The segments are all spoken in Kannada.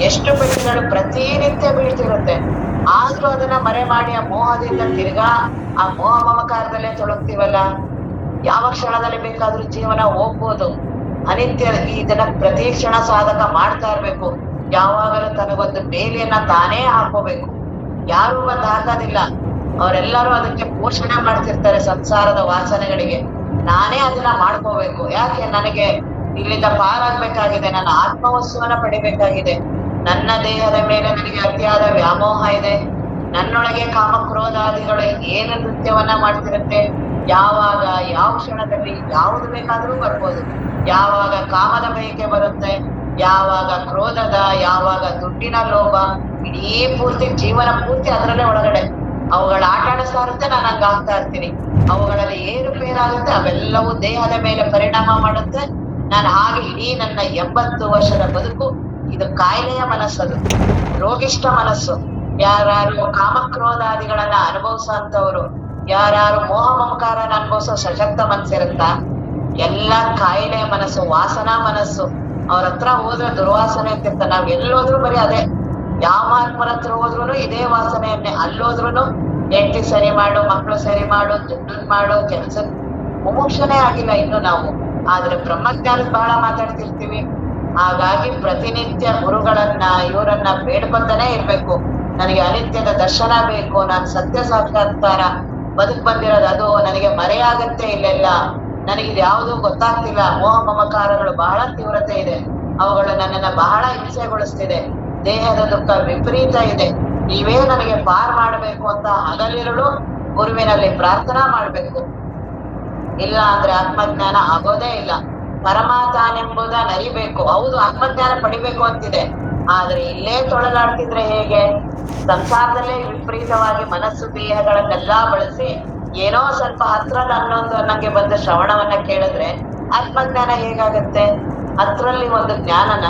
ಎಷ್ಟು ಬೆಳೆಗಳು ಪ್ರತಿನಿತ್ಯ ಬೀಳ್ತಿರುತ್ತೆ. ಆದ್ರೂ ಅದನ್ನ ಮರೆ ಮಾಡಿ ಆ ಮೋಹದಿಂದ ತಿರ್ಗಾ ಆ ಮೋಹ ಮಮಕಾರದಲ್ಲೇ ತೊಡಗ್ತೀವಲ್ಲ ಯಾವ ಕ್ಷಣದಲ್ಲಿ ಬೇಕಾದ್ರೂ ಜೀವನ ಹೋಗ್ಬೋದು. ಅನಿತ್ಯ ಇದನ್ನ ಪ್ರತಿ ಕ್ಷಣ ಸಾಧಕ ಮಾಡ್ತಾ ಇರ್ಬೇಕು. ಯಾವಾಗಲೂ ತನಗೊಂದು ಬೇಲಿಯನ್ನ ತಾನೇ ಹಾಕೋಬೇಕು. ಯಾರು ಬಂದು ಹಾಕೋದಿಲ್ಲ. ಅವರೆಲ್ಲರೂ ಅದಕ್ಕೆ ಪೋಷಣೆ ಮಾಡ್ತಿರ್ತಾರೆ ಸಂಸಾರದ ವಾಸನೆಗಳಿಗೆ. ನಾನೇ ಅದನ್ನ ಮಾಡ್ಕೋಬೇಕು. ಯಾಕೆ? ನನಗೆ ಇಲ್ಲಿಂದ ಪಾರಾಗ್ಬೇಕಾಗಿದೆ. ನನ್ನ ಆತ್ಮವಸ್ತುವನ್ನ ಪಡಿಬೇಕಾಗಿದೆ. ನನ್ನ ದೇಹದ ಮೇಲೆ ನನಗೆ ಅತಿಯಾದ ವ್ಯಾಮೋಹ ಇದೆ. ನನ್ನೊಳಗೆ ಕಾಮ ಕ್ರೋಧಾದಿಗಳು ಏನು ನೃತ್ಯವನ್ನ ಮಾಡ್ತಿರುತ್ತೆ? ಯಾವಾಗ, ಯಾವ ಕ್ಷಣದಲ್ಲಿ ಯಾವ್ದು ಬೇಕಾದ್ರೂ ಬರ್ಬೋದು. ಯಾವಾಗ ಕಾಮದ ಬಯಕೆ ಬರುತ್ತೆ? ಯಾವಾಗ ಕ್ರೋಧದ, ಯಾವಾಗ ದುಡ್ಡಿನ ಲೋಭ? ಇಡೀ ಪೂರ್ತಿ ಜೀವನ ಪೂರ್ತಿ ಅದರಲ್ಲೇ ಒಳಗಡೆ. ಅವುಗಳ ಆಟ ಆಡಿಸ್ತಾ ಇರುತ್ತೆ, ನಾನು ಹಂಗಾಗ್ತಾ ಇರ್ತೀನಿ. ಅವುಗಳಲ್ಲಿ ಏರುಪೇರಾಗುತ್ತೆ ಅವೆಲ್ಲವೂ ದೇಹದ ಮೇಲೆ ಪರಿಣಾಮ ಮಾಡುತ್ತೆ. ನಾನು ಹಾಗೆ ಇಡೀ ನನ್ನ ಎಂಬತ್ತು ವರ್ಷದ ಬದುಕು ಇದು ಕಾಯಿಲೆಯ ಮನಸ್ಸದು, ರೋಗಿಷ್ಠ ಮನಸ್ಸು. ಯಾರು ಕಾಮಕ್ರೋಧಾದಿಗಳನ್ನ ಅನುಭವಿಸುವಂತವ್ರು ಯಾರು ಮೋಹ ಮಮಕಾರನ ಅನುಭವಿಸೋ ಸಶಕ್ತ ಮನಸ್ಸಿರುತ್ತ, ಎಲ್ಲ ಕಾಯಿಲೆಯ ಮನಸ್ಸು, ವಾಸನಾ ಮನಸ್ಸು. ಅವ್ರ ಹತ್ರ ಹೋದ್ರೆ ದುರ್ವಾಸನೆ ಅಂತಿರ್ತ ನಾವ್ ಎಲ್ಲೋದ್ರು ಬರೀ ಅದೇ, ಯಾವ ಮಹಾತ್ಮರ ಹತ್ರ ಹೋದ್ರು ಇದೇ ವಾಸನೆಯನ್ನೇ. ಅಲ್ಲೋದ್ರು ಹೆಂಡತಿ ಸರಿ ಮಾಡು ಮಕ್ಕಳು ಸರಿ ಮಾಡು ದುಡ್ಡು ಮಾಡು ಕೆಲ್ಸ ಮುಮುಕ್ಷನೇ ಆಗಿಲ್ಲ ಇನ್ನು ನಾವು. ಆದ್ರೆ ಬ್ರಹ್ಮಜ್ಞಾನದ ಬಹಳ ಮಾತಾಡ್ತಿರ್ತೀವಿ. ಹಾಗಾಗಿ ಪ್ರತಿನಿತ್ಯ ಗುರುಗಳನ್ನ, ಇವರನ್ನ ಬೇಡ್ಕೊಂತಾನೆ ಇರ್ಬೇಕು. ನನಗೆ ಅನಿತ್ಯದ ದರ್ಶನ ಬೇಕು, ನಾನು ಸತ್ಯ ಸಾಕ್ಷಾತ್ಕಾರ ಬದುಕ್ ಬಂದಿರೋದು ಅದು, ನನಗೆ ಮರೆಯಾಗತ್ತೆ ಇಲ್ಲೆಲ್ಲ. ನನಗಿದು ಯಾವುದು ಗೊತ್ತಾಗ್ತಿಲ್ಲ. ಮೋಹ ಮಮಕಾರಗಳು ಬಹಳ ತೀವ್ರತೆ ಇದೆ. ಅವುಗಳು ನನ್ನನ್ನ ಬಹಳ ಹಿಂಸೆಗೊಳಿಸ್ತಿದೆ. ದೇಹದ ದುಃಖ ವಿಪರೀತ ಇದೆ. ನೀವೇ ನನಗೆ ಪಾರ್ ಮಾಡಬೇಕು ಅಂತ ಹಗಲಿರುಳು ಗುರುವಿನಲ್ಲಿ ಪ್ರಾರ್ಥನಾ ಮಾಡ್ಬೇಕು. ಇಲ್ಲ ಅಂದ್ರೆ ಆತ್ಮಜ್ಞಾನ ಆಗೋದೇ ಇಲ್ಲ. ಪರಮಾತ್ಮನೆಂಬುದ ನರಿಬೇಕು. ಹೌದು, ಆತ್ಮಜ್ಞಾನ ಪಡಿಬೇಕು ಅಂತಿದೆ. ಆದ್ರೆ ಇಲ್ಲೇ ತೊಳಲಾಡ್ತಿದ್ರೆ ಹೇಗೆ? ಸಂಸಾರದಲ್ಲೇ ವಿಪರೀತವಾಗಿ ಮನಸ್ಸು, ದೇಹಗಳನ್ನೆಲ್ಲಾ ಬಳಸಿ ಏನೋ ಸ್ವಲ್ಪ ಹತ್ರ ಅನ್ನೊಂದು ನಂಗೆ ಬಂದ ಶ್ರವಣವನ್ನ ಕೇಳಿದ್ರೆ ಆತ್ಮಜ್ಞಾನ ಹೇಗಾಗತ್ತೆ? ಹತ್ರಲ್ಲಿ ಒಂದು ಜ್ಞಾನನ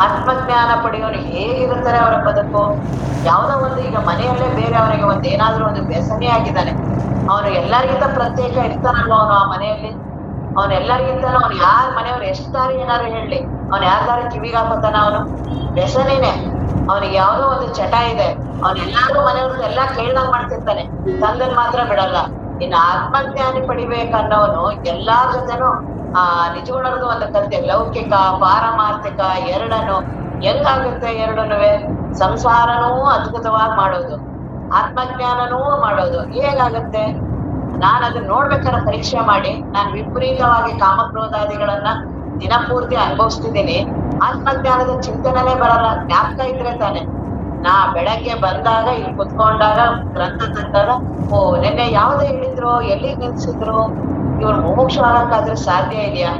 ಆತ್ಮಜ್ಞಾನ ಪಡೆಯೋನು ಹೇಗಿರುತ್ತಾರೆ ಅವರ ಬದುಕು? ಯಾವುದೋ ಒಂದು, ಈಗ ಮನೆಯಲ್ಲೇ ಬೇರೆ ಅವರಿಗೆ ಒಂದು ಏನಾದ್ರೂ ಒಂದು ವ್ಯಸನಿ ಆಗಿದ್ದಾನೆ ಅವನು ಎಲ್ಲರಿಗಿಂತ ಪ್ರತ್ಯೇಕ ಇರ್ತಾನಲ್ವ ಅವನು ಆ ಮನೆಯಲ್ಲಿ? ಅವನು ಎಲ್ಲರಿಗಿಂತ ಅವ್ನು ಯಾರ ಮನೆಯವ್ರು ಎಷ್ಟಾರು ಏನಾರು ಹೇಳಿ, ಅವ್ನ ಯಾರ್ದಾರು ಕಿವಿಗೆ ಹಾಕೋತಾನ ಅವನು? ವ್ಯಸನಿನೇ. ಅವನಿಗೆ ಯಾವ್ದೋ ಒಂದು ಚಟ ಇದೆ. ಅವ್ನ ಎಲ್ಲಾರು ಮನೆಯವ್ರದ್ದು ಎಲ್ಲಾ ಕೇಳ್ದಂಗ್ ಮಾಡ್ತಿರ್ತಾನೆ. ತಂದನ್ ಮಾತ್ರ ಬಿಡಲ್ಲ. ಇನ್ನು ಆತ್ಮಜ್ಞಾನಿ ಪಡಿಬೇಕನ್ನೋನು ಎಲ್ಲಾರ ಜೊತೆನೂ, ಆ ನಿಜಗುಣರದು ಒಂದು ಕಲ್ತೆ ಲೌಕಿಕ, ಪಾರಮಾರ್ಥಿಕ, ಎರಡನ್ನು. ಹೆಂಗಾಗುತ್ತೆ ಎರಡನುವೆ? ಸಂಸಾರನೂ ಅದ್ಭುತವಾಗಿ ಮಾಡೋದು. ಆತ್ಮಜ್ಞಾನನೂ ಮಾಡೋದು. ಹೇಗಾಗತ್ತೆ? ನಾನು ಅದನ್ನ ನೋಡ್ಬೇಕಾದ್ರೆ ಪರೀಕ್ಷೆ ಮಾಡಿ, ನಾನು ವಿಪರೀತವಾಗಿ ಕಾಮಕ್ರೋಧಾದಿಗಳನ್ನ ದಿನಪೂರ್ತಿ ಅನುಭವಿಸ್ತಿದ್ದೀನಿ. ಆತ್ಮಜ್ಞಾನದ ಚಿಂತನೆನೇ ಬರಲ್ಲ, ಜ್ಞಾಪಕ ಇದ್ರೆ ತಾನೆ. ನಾ ಬೆಳಗ್ಗೆ ಬಂದಾಗ, ಇಲ್ಲಿ ಕುತ್ಕೊಂಡಾಗ ಗ್ರಂಥ ತಂದಾಗ, ಓ, ನಿನ್ನೆ ಯಾವ್ದು ಹೇಳಿದ್ರು ಎಲ್ಲಿ ನಿಲ್ಸಿದ್ರು ಇವ್ರು ಮುಮುಕ್ಷ ಆಗಕ್ಕಾದ್ರೆ ಸಾಧ್ಯ ಇದೆಯಾ?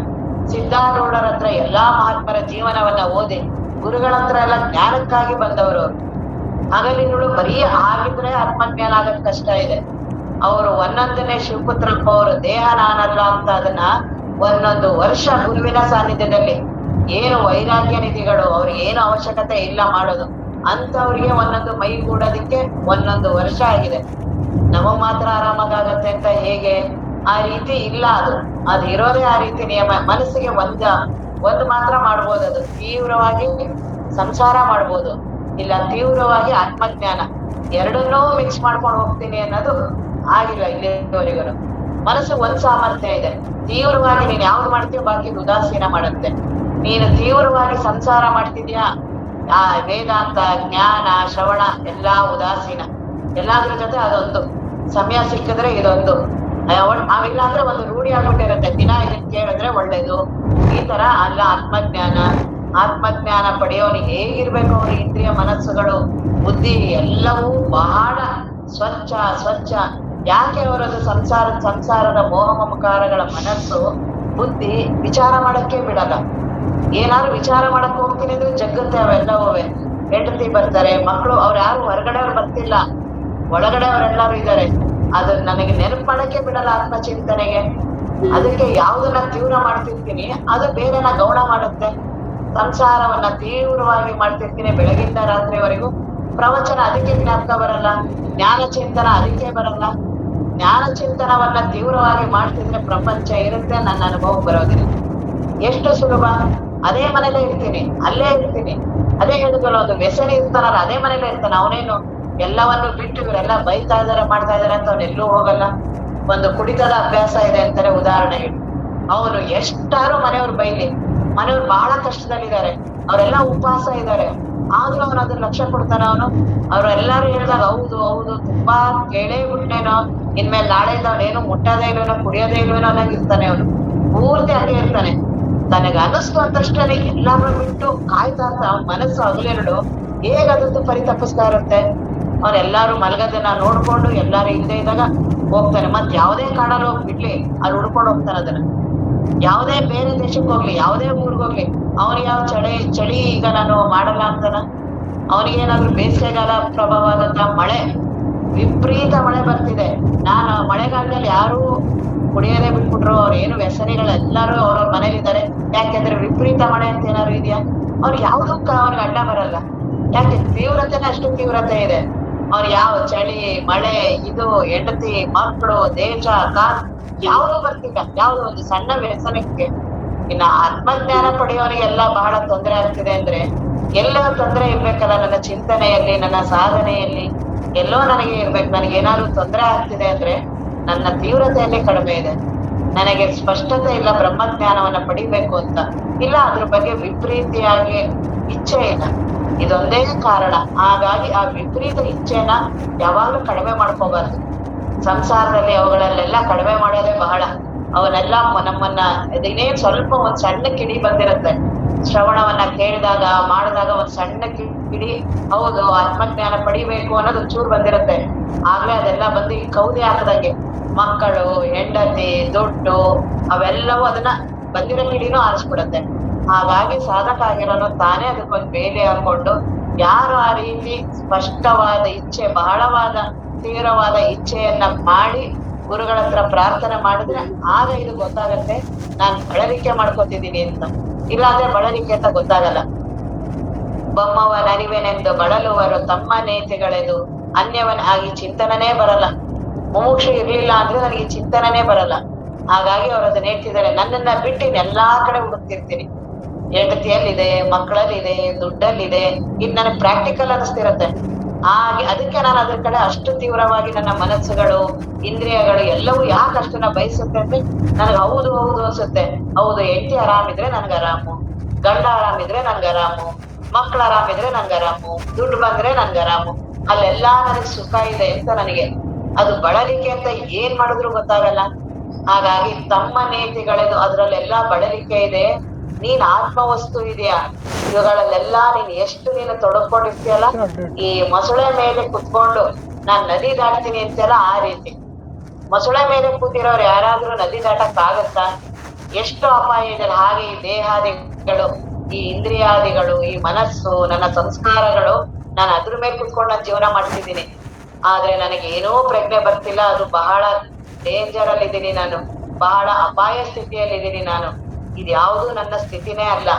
ಸಿದ್ಧಾರೂಢರ ಹತ್ರ ಎಲ್ಲಾ ಮಹಾತ್ಮರ ಜೀವನವನ್ನ ಓದಿ, ಗುರುಗಳ ಹತ್ರ ಎಲ್ಲ ಜ್ಞಾನಕ್ಕಾಗಿ ಬಂದವರು. ಅವ್ರು. ಹಗಲಿರುಳು ಬರೀ ಆಗಿದ್ರೆ ಆತ್ಮಜ್ಞಾನ ಆಗದ್ ಕಷ್ಟ ಇದೆ. ಅವರು ಒಂದೊಂದನೇ ಶಿವಪುತ್ರಪ್ಪ ಅವರು ದೇಹ ನಾನಲ್ಲ ಅಂತ ಅದನ್ನ ಒಂದೊಂದು ವರ್ಷ ಗುರುವಿನ ಸಾನ್ನಿಧ್ಯದಲ್ಲಿ ಏನು ವೈರಾಗ್ಯ ನಿಧಿಗಳು, ಅವ್ರಿಗೆ ಏನು ಅವಶ್ಯಕತೆ ಇಲ್ಲ ಮಾಡೋದು. ಅಂತವ್ರಿಗೆ ಒಂದೊಂದು ಮೈ ಕೂಡೋದಿಕ್ಕೆ ಒಂದೊಂದು ವರ್ಷ ಆಗಿದೆ. ನಮಗ್ ಮಾತ್ರ ಆರಾಮಾಗತ್ತೆ ಅಂತ ಹೇಗೆ? ಆ ರೀತಿ ಇಲ್ಲ ಅದು. ಅದು ಇರೋದೇ ಆ ರೀತಿ ನಿಯಮ. ಮನಸ್ಸಿಗೆ ಒಂದ, ಒಂದು ಮಾತ್ರ ಮಾಡ್ಬೋದು ಅದು. ತೀವ್ರವಾಗಿ ಸಂಸಾರ ಮಾಡ್ಬೋದು. ಇಲ್ಲ ತೀವ್ರವಾಗಿ ಆತ್ಮಜ್ಞಾನ. ಎರಡನ್ನೂ ಮಿಕ್ಸ್ ಮಾಡ್ಕೊಂಡು ಹೋಗ್ತೀನಿ ಅನ್ನೋದು ಆಗಿಲ್ಲ ಇಲ್ಲಿವರೆಗೂ ಮನಸ್ಸು ಒಂದ್ ಸಾಮರ್ಥ್ಯ ಇದೆ. ತೀವ್ರವಾಗಿ ನೀನ್ ಯಾವ್ದು ಮಾಡ್ತೀಯೋ ಬಾಕಿ ಉದಾಸೀನ ಮಾಡುತ್ತೆ. ನೀನು ತೀವ್ರವಾಗಿ ಸಂಸಾರ ಮಾಡ್ತಿದ್ಯಾ? ಆ ವೇದಾಂತ, ಜ್ಞಾನ, ಶ್ರವಣ ಎಲ್ಲಾ ಉದಾಸೀನ. ಎಲ್ಲಾದ್ರ ಜೊತೆ ಅದೊಂದು. ಸಮಯ ಸಿಕ್ಕಿದ್ರೆ ಇದೊಂದು. ಅವಿಲ್ಲ ಅಂದ್ರೆ ಒಂದು ರೂಢಿ ಆಗ್ಬಿಟ್ಟಿರುತ್ತೆ ದಿನ ಇದನ್ ಕೇಳಿದ್ರೆ ಒಳ್ಳೇದು. ಈ ತರ ಅಲ್ಲ, ಆತ್ಮಜ್ಞಾನ. ಆತ್ಮಜ್ಞಾನ ಪಡೆಯೋನು ಹೇಗಿರ್ಬೇಕು ಅವ್ರ ಇಂದ್ರಿಯ ಮನಸ್ಸುಗಳು? ಬುದ್ಧಿ ಎಲ್ಲವೂ ಬಹಳ ಸ್ವಚ್ಛ ಸ್ವಚ್ಛ. ಯಾಕೆ ಅವರದು ಸಂಸಾರ ಸಂಸಾರದ ಮೋಹ ಮಮಕಾರಗಳ ಮನಸ್ಸು, ಬುದ್ಧಿ ವಿಚಾರ ಮಾಡಕ್ಕೆ ಬಿಡಲ್ಲ. ಏನಾದ್ರು ವಿಚಾರ ಮಾಡಕ್ ಹೋಗ್ತೀನಿ ಅಂದ್ರೆ ಜಗ್ಗುತ್ತೆ ಅವೆಲ್ಲವೇ. ಹೆಂಡತಿ ಬರ್ತಾರೆ, ಮಕ್ಕಳು, ಅವ್ರು ಯಾರು ಹೊರಗಡೆ ಅವ್ರು ಬರ್ತಿಲ್ಲ. ಒಳಗಡೆ ಅವರೆಲ್ಲರೂ ಇದ್ದಾರೆ ಅದು ನನಗೆ ನೆನಪು ಮಾಡಕ್ಕೆ ಬಿಡಲ್ಲ ಆತ್ಮಚಿಂತನೆಗೆ. ಅದಕ್ಕೆ ಯಾವ್ದನ್ನ ತೀವ್ರ ಮಾಡ್ತಿರ್ತೀನಿ, ಅದು ಬೇರೆನ ಗೌಣ ಮಾಡುತ್ತೆ. ಸಂಸಾರವನ್ನ ತೀವ್ರವಾಗಿ ಮಾಡ್ತಿರ್ತೀನಿ ಬೆಳಗಿಂದ ರಾತ್ರಿವರೆಗೂ. ಪ್ರವಚನ ಅದಕ್ಕೆ ಜ್ಞಾಪಕ ಬರಲ್ಲ ಜ್ಞಾನ ಚಿಂತನ ಅದಕ್ಕೆ ಬರಲ್ಲ. ಜ್ಞಾನ ಚಿಂತನವನ್ನ ತೀವ್ರವಾಗಿ ಮಾಡ್ತಿದ್ರೆ ಪ್ರಪಂಚ ಇರುತ್ತೆ, ನನ್ನ ಅನುಭವ ಬರೋದಿಲ್ಲ. ಎಷ್ಟು ಸುಲಭ? ಅದೇ ಮನೇಲೆ ಇರ್ತೀನಿ, ಅಲ್ಲೇ ಇರ್ತೀನಿ. ಅದೇ ಹೇಳಿದ್ವಲ್ಲ ಒಂದು ವ್ಯಸನಿ ಇರ್ತಾನಲ್ಲ, ಅದೇ ಮನೇಲೆ ಇರ್ತಾನೆ. ಅವನೇನು ಎಲ್ಲವನ್ನು ಬಿಟ್ಟು ಇವರೆಲ್ಲ ಬೈತಾ ಇದಾರೆ ಮಾಡ್ತಾ ಇದಾರೆ ಅಂತ ಅವನೆಲ್ಲೂ ಹೋಗಲ್ಲ. ಒಂದು ಕುಡಿತದ ಅಭ್ಯಾಸ ಇದೆ ಅಂತಾರೆ ಉದಾಹರಣೆಗೆ ಅವನು ಎಷ್ಟಾರು ಮನೆಯವ್ರು ಬೈಲಿ, ಮನೆಯವ್ರು ಬಹಳ ಕಷ್ಟದಲ್ಲಿದ್ದಾರೆ. ಅವರೆಲ್ಲ ಉಪವಾಸ ಇದ್ದಾರೆ. ಆದ್ರೂ ಅವನು ಅದನ್ನ ಲಕ್ಷ್ಯ ಕೊಡ್ತಾನ ಅವನು. ಅವ್ರೆಲ್ಲಾರು ಹೇಳಿದಾಗ, ಹೌದು ಹೌದು, ತುಂಬಾ ಕೇಳೇ ಬಿಟ್ನೇನೋ ಇನ್ಮೇಲೆ ನಾಳೆಯಿಂದ ಏನು ಮುಟ್ಟೋದೇ ಇಲ್ವೇನೋ, ಕುಡಿಯೋದೇ ಇಲ್ವೇನೋ ಅನ್ನಂಗ್ ಇರ್ತಾನೆ ಅವನು. ಪೂರ್ತಿ ಹಂಗೆ ಇರ್ತಾನೆ. ತನಗೆ ಅನಿಸ್ತು ಅಂತಷ್ಟೇ ಎಲ್ಲಾರು ಬಿಟ್ಟು ಕಾಯ್ತಾ ಅಂತ ಅವನ ಮನಸ್ಸು ಹಗಲೆರಡು ಹೇಗ್ ಅದನ್ನು ಪರಿತಪಿಸ್ತಾ ಇರುತ್ತೆ. ಅವ್ರೆಲ್ಲಾರು ಮಲಗದನ್ನ ನೋಡ್ಕೊಂಡು ಎಲ್ಲಾರು ಇಲ್ಲದೆ ಇದ್ದಾಗ ಹೋಗ್ತಾನೆ. ಮತ್ ಯಾವ್ದೇ ಕಾಡಲ್ಲಿ ಹೋಗಿ ಬಿಡ್ಲಿ, ಅಲ್ಲಿ ಹುಡ್ಕೊಂಡು ಹೋಗ್ತಾನೆ ಅದನ್ನ. ಯಾವ್ದೇ ಬೇರೆ ದೇಶಕ್ಕೆ ಹೋಗ್ಲಿ, ಯಾವುದೇ ಊರಿಗೆ ಹೋಗ್ಲಿ ಅವನಿಗೆ ಯಾವ ಚಳಿ ಚಳಿ ಈಗ ನಾನು ಮಾಡಲ್ಲ ಅಂತಾನ? ಅವನಿಗೆ ಏನಾದ್ರು ಬೇಸಿಗೆಗಾಲ ಪ್ರಭಾವ ಆದಂತ ಮಳೆ ವಿಪರೀತ ಮಳೆ ಬರ್ತಿದೆ. ನಾನು ಮಳೆಗಾಲದಲ್ಲಿ ಯಾರು ಕುಡಿಯೋದೇ ಬಿಟ್ಬಿಟ್ರು. ಅವ್ರು ಏನು ವ್ಯಸನಿಗಳು ಎಲ್ಲರೂ ಅವ್ರವ್ರ ಮನೇಲಿದ್ದಾರೆ. ಯಾಕೆಂದ್ರೆ ವಿಪರೀತ ಮಳೆ ಅಂತ ಏನಾದ್ರು ಇದೆಯಾ? ಅವ್ರಿಗೆ ಯಾವ್ದಕ್ಕ ಅವ್ರಿಗೆ ಅಡ್ಡ ಬರಲ್ಲ. ಯಾಕೆ? ತೀವ್ರತೆನೇ ಅಷ್ಟು ತೀವ್ರತೆ ಇದೆ. ಅವ್ರು ಯಾವ ಚಳಿ, ಮಳೆ, ಇದು, ಹೆಂಡತಿ, ಮಕ್ಕಳು, ದೇಶ ಕಾಲ್ ಯಾವ್ದು ಬರ್ತಿಲ್ಲ. ಯಾವ್ದು ಒಂದು ಸಣ್ಣ ವ್ಯಸನಕ್ಕೆ. ಇನ್ನ ಆತ್ಮಜ್ಞಾನ ಪಡೆಯೋರಿಗೆಲ್ಲ ಬಹಳ ತೊಂದರೆ ಆಗ್ತಿದೆ ಅಂದ್ರೆ ಎಲ್ಲ ತೊಂದರೆ ಇರ್ಬೇಕಲ್ಲ ನನ್ನ ಚಿಂತನೆಯಲ್ಲಿ, ನನ್ನ ಸಾಧನೆಯಲ್ಲಿ. ಎಲ್ಲೋ ನನಗೆ ಇರ್ಬೇಕು. ನನಗೆ ಏನಾದ್ರು ತೊಂದರೆ ಆಗ್ತಿದೆ ಅಂದ್ರೆ ನನ್ನ ತೀವ್ರತೆಯಲ್ಲಿ ಕಡಿಮೆ ಇದೆ. ನನಗೆ ಸ್ಪಷ್ಟತೆ ಇಲ್ಲ, ಬ್ರಹ್ಮಜ್ಞಾನವನ್ನ ಪಡಿಬೇಕು ಅಂತ. ಇಲ್ಲ, ಅದ್ರ ಬಗ್ಗೆ ವಿಪರೀತಿಯಾಗಿ ಇಚ್ಛೆ ಇಲ್ಲ. ಇದೊಂದೇ ಕಾರಣ. ಹಾಗಾಗಿ ಆ ವಿಪರೀತ ಇಚ್ಛೆನ ಯಾವಾಗ್ಲೂ ಕಡಿಮೆ ಮಾಡ್ಕೋಬಾರ್ದು. ಸಂಸಾರದಲ್ಲಿ ಅವುಗಳಲ್ಲೆಲ್ಲ ಕಡಿಮೆ ಮಾಡೋದೇ ಬಹಳ. ಅವನ್ನೆಲ್ಲ ನಮ್ಮನ್ನ ಇದೇನೇನ್ ಸ್ವಲ್ಪ ಒಂದ್ ಸಣ್ಣ ಕಿಡಿ ಬಂದಿರುತ್ತೆ. ಶ್ರವಣವನ್ನ ಕೇಳಿದಾಗ, ಮಾಡಿದಾಗ ಒಂದ್ ಸಣ್ಣ ಕಿಡಿ, ಹೌದು, ಆತ್ಮಜ್ಞಾನ ಪಡಿಬೇಕು ಅನ್ನೋದು ಚೂರ್ ಬಂದಿರುತ್ತೆ. ಆಗ್ಲೇ ಅದೆಲ್ಲ ಬಂದು ಈ ಕೌದಿ ಹಾಕದಂಗೆ. ಮಕ್ಕಳು, ಹೆಂಡತಿ, ದುಡ್ಡು, ಅವೆಲ್ಲವೂ ಅದನ್ನ ಬಂದಿರೋ ಕಿಡಿನೂ ಆರಿಸ್ಬಿಡುತ್ತೆ. ಹಾಗಾಗಿ ಸಾಧಕ ಆಗಿರೋನು ತಾನೇ ಅದಕ್ಕೊಂದು ಬೇಲಿ ಹಾಕೊಂಡು, ಯಾರು ಆ ರೀತಿ ಸ್ಪಷ್ಟವಾದ ಇಚ್ಛೆ, ಬಹಳವಾದ ತೀವ್ರವಾದ ಇಚ್ಛೆಯನ್ನ ಮಾಡಿ ಗುರುಗಳ ಹತ್ರ ಪ್ರಾರ್ಥನೆ ಮಾಡಿದ್ರೆ ಆಗ ಇದು ಗೊತ್ತಾಗತ್ತೆ, ನಾನ್ ಬಳಲಿಕೆ ಮಾಡ್ಕೊತಿದ್ದೀನಿ ಅಂತ. ಇಲ್ಲಾಂದ್ರೆ ಬಳಲಿಕೆ ಅಂತ ಗೊತ್ತಾಗಲ್ಲ. ಬೊಮ್ಮವನರಿವೆನೆಂದು ಬಳಲುವರು ತಮ್ಮ ನೇತಿಗಳೆದು ಅನ್ಯವನ್ ಆಗಿ ಚಿಂತನನೇ ಬರಲ್ಲ. ಮೋಕ್ಷ ಇರ್ಲಿಲ್ಲ ಅಂದ್ರೆ ನನಗೆ ಚಿಂತನನೇ ಬರಲ್ಲ. ಹಾಗಾಗಿ ಅವರು ಅದನ್ನ ಹೇಳ್ತಿದ್ದಾರೆ ನನ್ನನ್ನ ಬಿಟ್ಟು ಎಲ್ಲಾ ಕಡೆ ಹುಡುಕ್ತಿರ್ತೀನಿ. ಹೆಂಡತಿಯಲ್ಲಿದೆ, ಮಕ್ಕಳಲ್ಲಿದೆ, ದುಡ್ಡಲ್ಲಿದೆ ಇದು ನನಗೆ ಪ್ರಾಕ್ಟಿಕಲ್ ಅನಿಸ್ತಿರತ್ತೆ ಹಾಗೆ ಅದಕ್ಕೆ ನಾನು ಅದ್ರ ಕಡೆ ಅಷ್ಟು ತೀವ್ರವಾಗಿ ನನ್ನ ಮನಸ್ಸುಗಳು, ಇಂದ್ರಿಯಗಳು ಎಲ್ಲವೂ ಯಾಕೆ ಅಷ್ಟನ್ನ ಬಯಸುತ್ತೆ ಅಂದ್ರೆ ನನಗೆ ಹೌದು ಹೌದು ಅನ್ಸುತ್ತೆ. ಹೌದು, ಹೆಂಡತಿ ಆರಾಮಿದ್ರೆ ನನ್ಗೆ ಆರಾಮು, ಗಂಡ ಆರಾಮಿದ್ರೆ ನನ್ಗೆ ಆರಾಮು, ಮಕ್ಳು ಆರಾಮಿದ್ರೆ ನನ್ಗೆ ಆರಾಮು, ದುಡ್ಡು ಬಂದ್ರೆ ನನ್ಗೆ ಆರಾಮು. ಅಲ್ಲೆಲ್ಲಾ ನನಗೆ ಸುಖ ಇದೆ ಅಂತ ನನಗೆ. ಅದು ಬಳಲಿಕೆ ಅಂತ ಏನ್ ಮಾಡಿದ್ರು ಗೊತ್ತಾಗಲ್ಲ. ಹಾಗಾಗಿ ತಮ್ಮ ನೇತಿಗಳೆದು ಅದ್ರಲ್ಲೆಲ್ಲ ಬಳಲಿಕೆ ಇದೆ. ನೀನ್ ಆತ್ಮವಸ್ತು ಇದೆಯಾ? ಇವುಗಳಲ್ಲೆಲ್ಲ ನೀನ್ ಎಷ್ಟು ನೀನು ತೊಡಕೊಂಡಿರ್ತೀಯಲ್ಲ? ಈ ಮೊಸಳೆ ಮೇಲೆ ಕುತ್ಕೊಂಡು ನಾನ್ ನದಿ ದಾಟ್ತೀನಿ ಅಂತೆಲ್ಲ ಆ ರೀತಿ. ಮೊಸಳೆ ಮೇಲೆ ಕೂತಿರೋರು ಯಾರಾದ್ರೂ ನದಿ ದಾಟಕ್ ಆಗತ್ತಾ ಎಷ್ಟು ಅಪಾಯ ಇದೆ ಹಾಗೆ ಈ ದೇಹಾದಿಗಳು, ಈ ಇಂದ್ರಿಯಾದಿಗಳು, ಈ ಮನಸ್ಸು, ನನ್ನ ಸಂಸ್ಕಾರಗಳು, ನಾನು ಅದ್ರ ಮೇಲೆ ಕುತ್ಕೊಂಡು ನಾನು ಜೀವನ ಮಾಡ್ತಿದ್ದೀನಿ. ಆದ್ರೆ ನನಗೆ ಏನೋ ಪ್ರಜ್ಞೆ ಬರ್ತಿಲ್ಲ, ಅದು ಬಹಳ ಡೇಂಜರ್ ಅಲ್ಲಿ ಇದ್ದೀನಿ ನಾನು. ಬಹಳ ಅಪಾಯ ಸ್ಥಿತಿಯಲ್ಲಿ ಇದ್ದೀನಿ ನಾನು. ಇದ್ಯಾವುದು ನನ್ನ ಸ್ಥಿತಿನೇ ಅಲ್ಲ.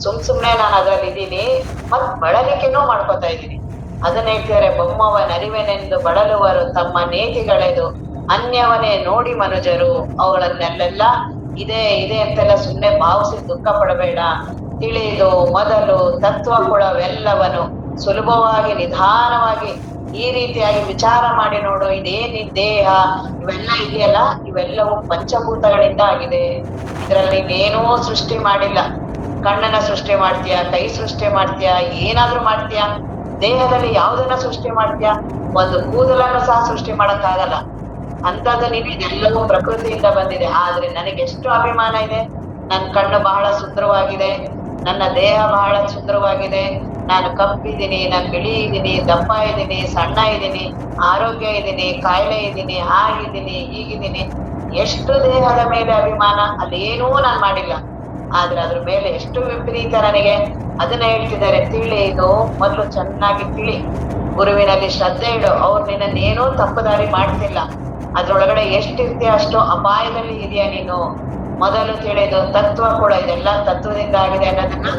ಸುಮ್ ಸುಮ್ನೆ ನಾನು ಅದ್ರಲ್ಲಿ ಇದ್ದೀನಿ ಮತ್ ಬಳಲಿಕೆನೂ ಮಾಡ್ಕೊತಾ ಇದ್ದೀನಿ. ಅದನ್ನ ಹೇಳ್ತಾರೆ ಬೊಮ್ಮವ ನರಿವೆನೆಂದು ಬಳಲುವರು ತಮ್ಮ ನೇತಿಗಳೆದು. ಅನ್ಯವನೇ ನೋಡಿ ಮನುಜರು ಅವುಗಳನ್ನೆಲ್ಲೆಲ್ಲ ಇದೆ ಇದೆ ಅಂತೆಲ್ಲ ಸುಮ್ನೆ ಭಾವಿಸಿ ದುಃಖ ಪಡಬೇಡ. ತಿಳಿದು, ಮೊದಲು, ತತ್ವ ಕೊಡವೆಲ್ಲವನು ಸುಲಭವಾಗಿ ನಿಧಾನವಾಗಿ ಈ ರೀತಿಯಾಗಿ ವಿಚಾರ ಮಾಡಿ ನೋಡು, ಇದೇನಿ ದೇಹ, ಇವೆಲ್ಲ ಇದೆಯಲ್ಲ, ಇವೆಲ್ಲವೂ ಪಂಚಭೂತಗಳಿಂದ ಆಗಿದೆ. ಇದರಲ್ಲಿ ನೀನೇನೂ ಸೃಷ್ಟಿ ಮಾಡಿಲ್ಲ. ಕಣ್ಣನ್ನ ಸೃಷ್ಟಿ ಮಾಡ್ತೀಯ, ಕೈ ಸೃಷ್ಟಿ ಮಾಡ್ತೀಯ, ಏನಾದ್ರೂ ಮಾಡ್ತೀಯ? ದೇಹದಲ್ಲಿ ಯಾವುದನ್ನ ಸೃಷ್ಟಿ ಮಾಡ್ತೀಯ? ಒಂದು ಕೂದಲನ್ನು ಸಹ ಸೃಷ್ಟಿ ಮಾಡಕ್ಕಾಗಲ್ಲ. ಅಂತದ್ದು ನೀನು ಇದೆಲ್ಲವೂ ಪ್ರಕೃತಿಯಿಂದ ಬಂದಿದೆ. ಆದ್ರೆ ನನಗೆ ಎಷ್ಟು ಅಭಿಮಾನ ಇದೆ. ನನ್ನ ಕಣ್ಣು ಬಹಳ ಸುಂದರವಾಗಿದೆ. ನನ್ನ ದೇಹ ಬಹಳ ಸುಂದರವಾಗಿದೆ. ನಾನು ಕಪ್ಪಿದ್ದೀನಿ ನಾನು ಬಿಳಿ ಇದ್ದೀನಿ ದಪ್ಪ ಇದ್ದೀನಿ, ಸಣ್ಣ ಇದ್ದೀನಿ, ಆರೋಗ್ಯ ಇದ್ದೀನಿ, ಕಾಯಿಲೆ ಇದ್ದೀನಿ ಹಾಗಿದ್ದೀನಿ ಹೀಗಿದ್ದೀನಿ. ಎಷ್ಟು ದೇಹದ ಮೇಲೆ ಅಭಿಮಾನ, ಅಲ್ಲಿ ಏನೂ ನಾನು ಮಾಡಿಲ್ಲ. ಆದ್ರೆ ಅದ್ರ ಮೇಲೆ ಎಷ್ಟು ವಿಪರೀತ ನನಗೆ ಅದನ್ನ ಹೇಳ್ತಿದ್ದಾರೆ. ತಿಳಿ, ಇದು ಮೊದಲು ಚೆನ್ನಾಗಿ ತಿಳಿ. ಗುರುವಿನಲ್ಲಿ ಶ್ರದ್ಧೆ ಇಡು, ಅವ್ರು ನಿನ್ನನ್ನೇನೂ ತಪ್ಪು ದಾರಿ ಮಾಡ್ತಿಲ್ಲ. ಅದ್ರೊಳಗಡೆ ಎಷ್ಟಿರ್ತೀಯ ಅಷ್ಟು ಅಪಾಯದಲ್ಲಿ ಇದೆಯಾ ನೀನು? ಮೊದಲು ತಿಳಿದು ತತ್ವ ಕೂಡ ಇದೆಲ್ಲ ತತ್ವದಿಂದ ಆಗಿದೆ ಅನ್ನೋದನ್ನ